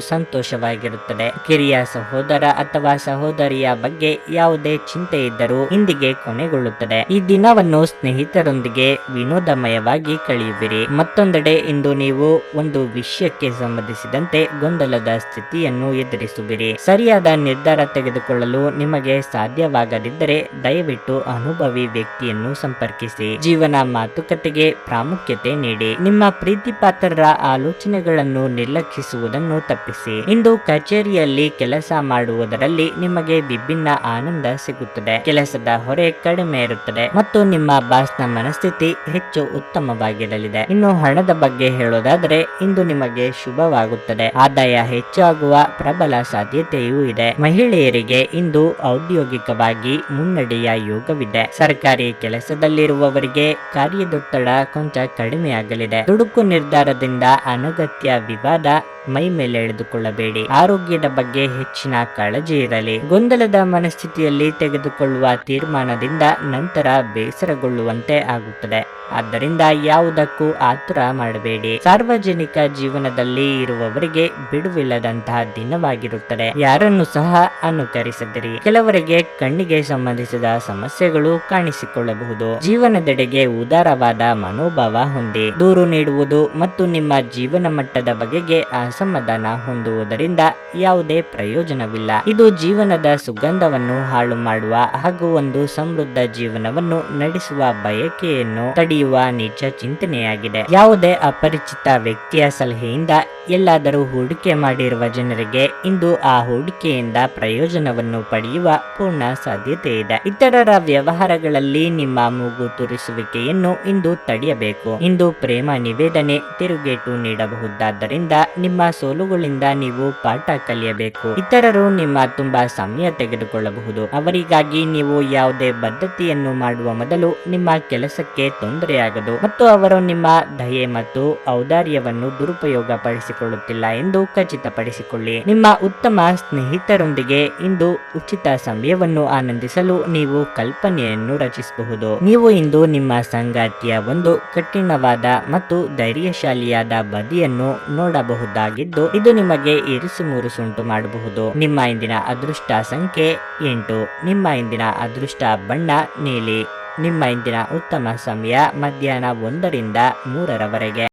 ಸಂತೋಷವಾಗಿರುತ್ತದೆ ಕಿರಿಯ ಸಹೋದರ ಅಥವಾ ಸಹೋದರಿಯ ಬಗ್ಗೆ ಯಾವುದೇ ಚಿಂತೆ ಇದ್ದರೂ ಇಂದಿಗೆ ಕೊನೆಗೊಳ್ಳುತ್ತದೆ. ಈ ದಿನವನ್ನು ಸ್ನೇಹಿತರೊಂದಿಗೆ ವಿನೋದಮಯವಾಗಿ ಕಳೆಯುವಿರಿ. ಮತ್ತೊಂದೆಡೆ, ಇಂದು ನೀವು ಒಂದು ವಿಷಯಕ್ಕೆ ಸಂಬಂಧಿಸಿದಂತೆ ಗೊಂದಲದ ಸ್ಥಿತಿಯನ್ನು ಎದುರಿಸುವಿರಿ. ಸರಿಯಾದ ನಿರ್ಧಾರ ತೆಗೆದುಕೊಳ್ಳಲು ನಿಮಗೆ ಸಾಧ್ಯವಾಗದಿದ್ದರೆ ದಯವಿಟ್ಟು ಅನುಭವಿ ವ್ಯಕ್ತಿಯನ್ನು ಸಂಪರ್ಕಿಸಿ. ಜೀವನ ಮಾತುಕತೆಗೆ ಪ್ರಾಮುಖ್ಯತೆ ನೀಡಿ. ನಿಮ್ಮ ಪ್ರೀತಿ ಪಾತ್ರರ ಆಲೋಚನೆಗಳನ್ನು ನಿರ್ಲಕ್ಷಿಸುವುದನ್ನು ತಪ್ಪಿಸಿ. ಇಂದು ಕಚೇರಿಯಲ್ಲಿ ಕೆಲಸ ಮಾಡುವುದರಲ್ಲಿ ನಿಮಗೆ ವಿಭಿನ್ನ ಆನಂದ ಸಿಗುತ್ತದೆ. ಕೆಲಸದ ಹೊರೆ ಕಡಿಮೆ ಇರುತ್ತದೆ ಮತ್ತು ನಿಮ್ಮ ಬಾಸ್ನ ಮನಸ್ಥಿತಿ ಹೆಚ್ಚು ಉತ್ತಮವಾಗಿರಲಿದೆ. ಇನ್ನು ಹಣದ ಬಗ್ಗೆ ಹೇಳೋದಾದ್ರೆ, ಇಂದು ನಿಮಗೆ ಶುಭವಾಗುತ್ತದೆ. ಆದಾಯ ಹೆಚ್ಚಾಗುವ ಪ್ರಬಲ ಸಾಧ್ಯತೆಯೂ ಇದೆ. ಮಹಿಳೆಯರಿಗೆ ಇಂದು ಔದ್ಯೋಗಿಕವಾಗಿ ಮುನ್ನಡೆಯ ಯೋಗವಿದೆ. ಸರ್ಕಾರಿ ಕೆಲಸದಲ್ಲಿರುವವರಿಗೆ ಕಾರ್ಯದೊತ್ತಡ ಕೊಂಚ ಕಡಿಮೆಯಾಗಲಿದೆ. ದುಡುಕು ನಿರ್ಧಾರದಿಂದ ಅನಗತ್ಯ ವಿವಾದ ಮೈ ಮೇಲೆ ಎಳೆದುಕೊಳ್ಳಬೇಡಿ. ಆರೋಗ್ಯದ ಬಗ್ಗೆ ಹೆಚ್ಚಿನ ಕಾಳಜಿ ಇರಲಿ. ಗೊಂದಲದ ಮನಸ್ಥಿತಿಯಲ್ಲಿ ತೆಗೆದುಕೊಳ್ಳುವ ತೀರ್ಮಾನದಿಂದ ನಂತರ ಬೇಸರಗೊಳ್ಳುವಂತೆ ಆಗುತ್ತದೆ. ಆದ್ದರಿಂದ ಯಾವುದಕ್ಕೂ ಆತುರ ಮಾಡಬೇಡಿ. ಸಾರ್ವಜನಿಕ ಜೀವನದಲ್ಲಿ ಇರುವವರಿಗೆ ಬಿಡುವಿಲ್ಲದಂತಹ ದಿನವಾಗಿರುತ್ತದೆ. ಯಾರನ್ನು ಸಹ ಅನುಕರಿಸದಿರಿ. ಕೆಲವರಿಗೆ ಕಣ್ಣಿಗೆ ಸಂಬಂಧಿಸಿದ ಸಮಸ್ಯೆಗಳು ಕಾಣಿಸಿಕೊಳ್ಳಬಹುದು. ಜೀವನದೆಡೆಗೆ ಉದಾರವಾದ ಮನೋಭಾವ ಹೊಂದಿ. ದೂರು ನೀಡುವುದು ಮತ್ತು ನಿಮ್ಮ ಜೀವನ ಮಟ್ಟದ ಬಗೆಗೆ ಅಸಮಾಧಾನ ಹೊಂದುವುದರಿಂದ ಯಾವುದೇ ಪ್ರಯೋಜನವಿಲ್ಲ. ಇದು ಜೀವನದ ಸುಗಂಧವನ್ನು ಹಾಳು ಮಾಡುವ ಹಾಗೂ ಒಂದು ಸಮೃದ್ಧ ಜೀವನವನ್ನು ನಡೆಸುವ ಬಯಕೆಯನ್ನು ತಡೆಯುವ ನಿಜ ಚಿಂತನೆಯಾಗಿದೆ. ಯಾವುದೇ ಅಪರಿಚಿತ ವ್ಯಕ್ತಿಯ ಸಲಹೆಯಿಂದ ಎಲ್ಲಾದರೂ ಹೂಡಿಕೆ ಮಾಡಿರುವ ಜನರಿಗೆ ಇಂದು ಆ ಹೂಡಿಕೆಯಿಂದ ಪ್ರಯೋಜನವನ್ನು ಪಡೆಯುವ ಪೂರ್ಣ ಸಾಧ್ಯತೆ ಇದೆ. ಇತರರ ವ್ಯವಹಾರಗಳಲ್ಲಿ ನಿಮ್ಮ ಮೂಗು ತುರಿಸುವಿಕೆಯನ್ನು ಇಂದು ತಡೆಯಬೇಕು. ಇಂದು ಪ್ರೇಮ ನಿವೇದನೆ ತಿರುಗೇಟು ನೀಡಬಹುದಾದ್ದರಿಂದ ನಿಮ್ಮ ಸೋಲುಗಳಿಂದ ನೀವು ಪಾಠ ಕಲಿಯಬೇಕು. ಇತರರು ನಿಮ್ಮ ತುಂಬಾ ಸಮಯ ತೆಗೆದುಕೊಳ್ಳಬಹುದು. ಅವರಿಗಾಗಿ ನೀವು ಯಾವುದೇ ಬದ್ಧತೆಯನ್ನು ಮಾಡುವ ಮೊದಲು ನಿಮ್ಮ ಕೆಲಸಕ್ಕೆ ತೊಂದರೆ ತೊಂದರೆಯಾಗದು ಮತ್ತು ಅವರು ನಿಮ್ಮ ದಯೆ ಮತ್ತು ಔದಾರ್ಯವನ್ನು ದುರುಪಯೋಗ ಪಡಿಸಿಕೊಳ್ಳುತ್ತಿಲ್ಲ ಎಂದು ಖಚಿತಪಡಿಸಿಕೊಳ್ಳಿ. ನಿಮ್ಮ ಉತ್ತಮ ಸ್ನೇಹಿತರೊಂದಿಗೆ ಇಂದು ಉಚಿತ ಸಮಯವನ್ನು ಆನಂದಿಸಲು ನೀವು ಕಲ್ಪನೆಯನ್ನು ರಚಿಸಬಹುದು. ನೀವು ಇಂದು ನಿಮ್ಮ ಸಂಗಾತಿಯ ಒಂದು ಕಠಿಣವಾದ ಮತ್ತು ಧೈರ್ಯಶಾಲಿಯಾದ ಬದಿಯನ್ನು ನೋಡಬಹುದಾಗಿದ್ದು, ಇದು ನಿಮಗೆ ಇರಿಸು ಮುರುಸುಂಟು ಮಾಡಬಹುದು. ನಿಮ್ಮ ಇಂದಿನ ಅದೃಷ್ಟ ಸಂಖ್ಯೆ ಎಂಟು. ನಿಮ್ಮ ಇಂದಿನ ಅದೃಷ್ಟ ಬಣ್ಣ ನೀಲಿ. ನಿಮ್ಮ ಇಂದಿನ ಉತ್ತಮ ಸಮಯ ಮಧ್ಯಾಹ್ನ ಒಂದರಿಂದ ಮೂರರವರೆಗೆ.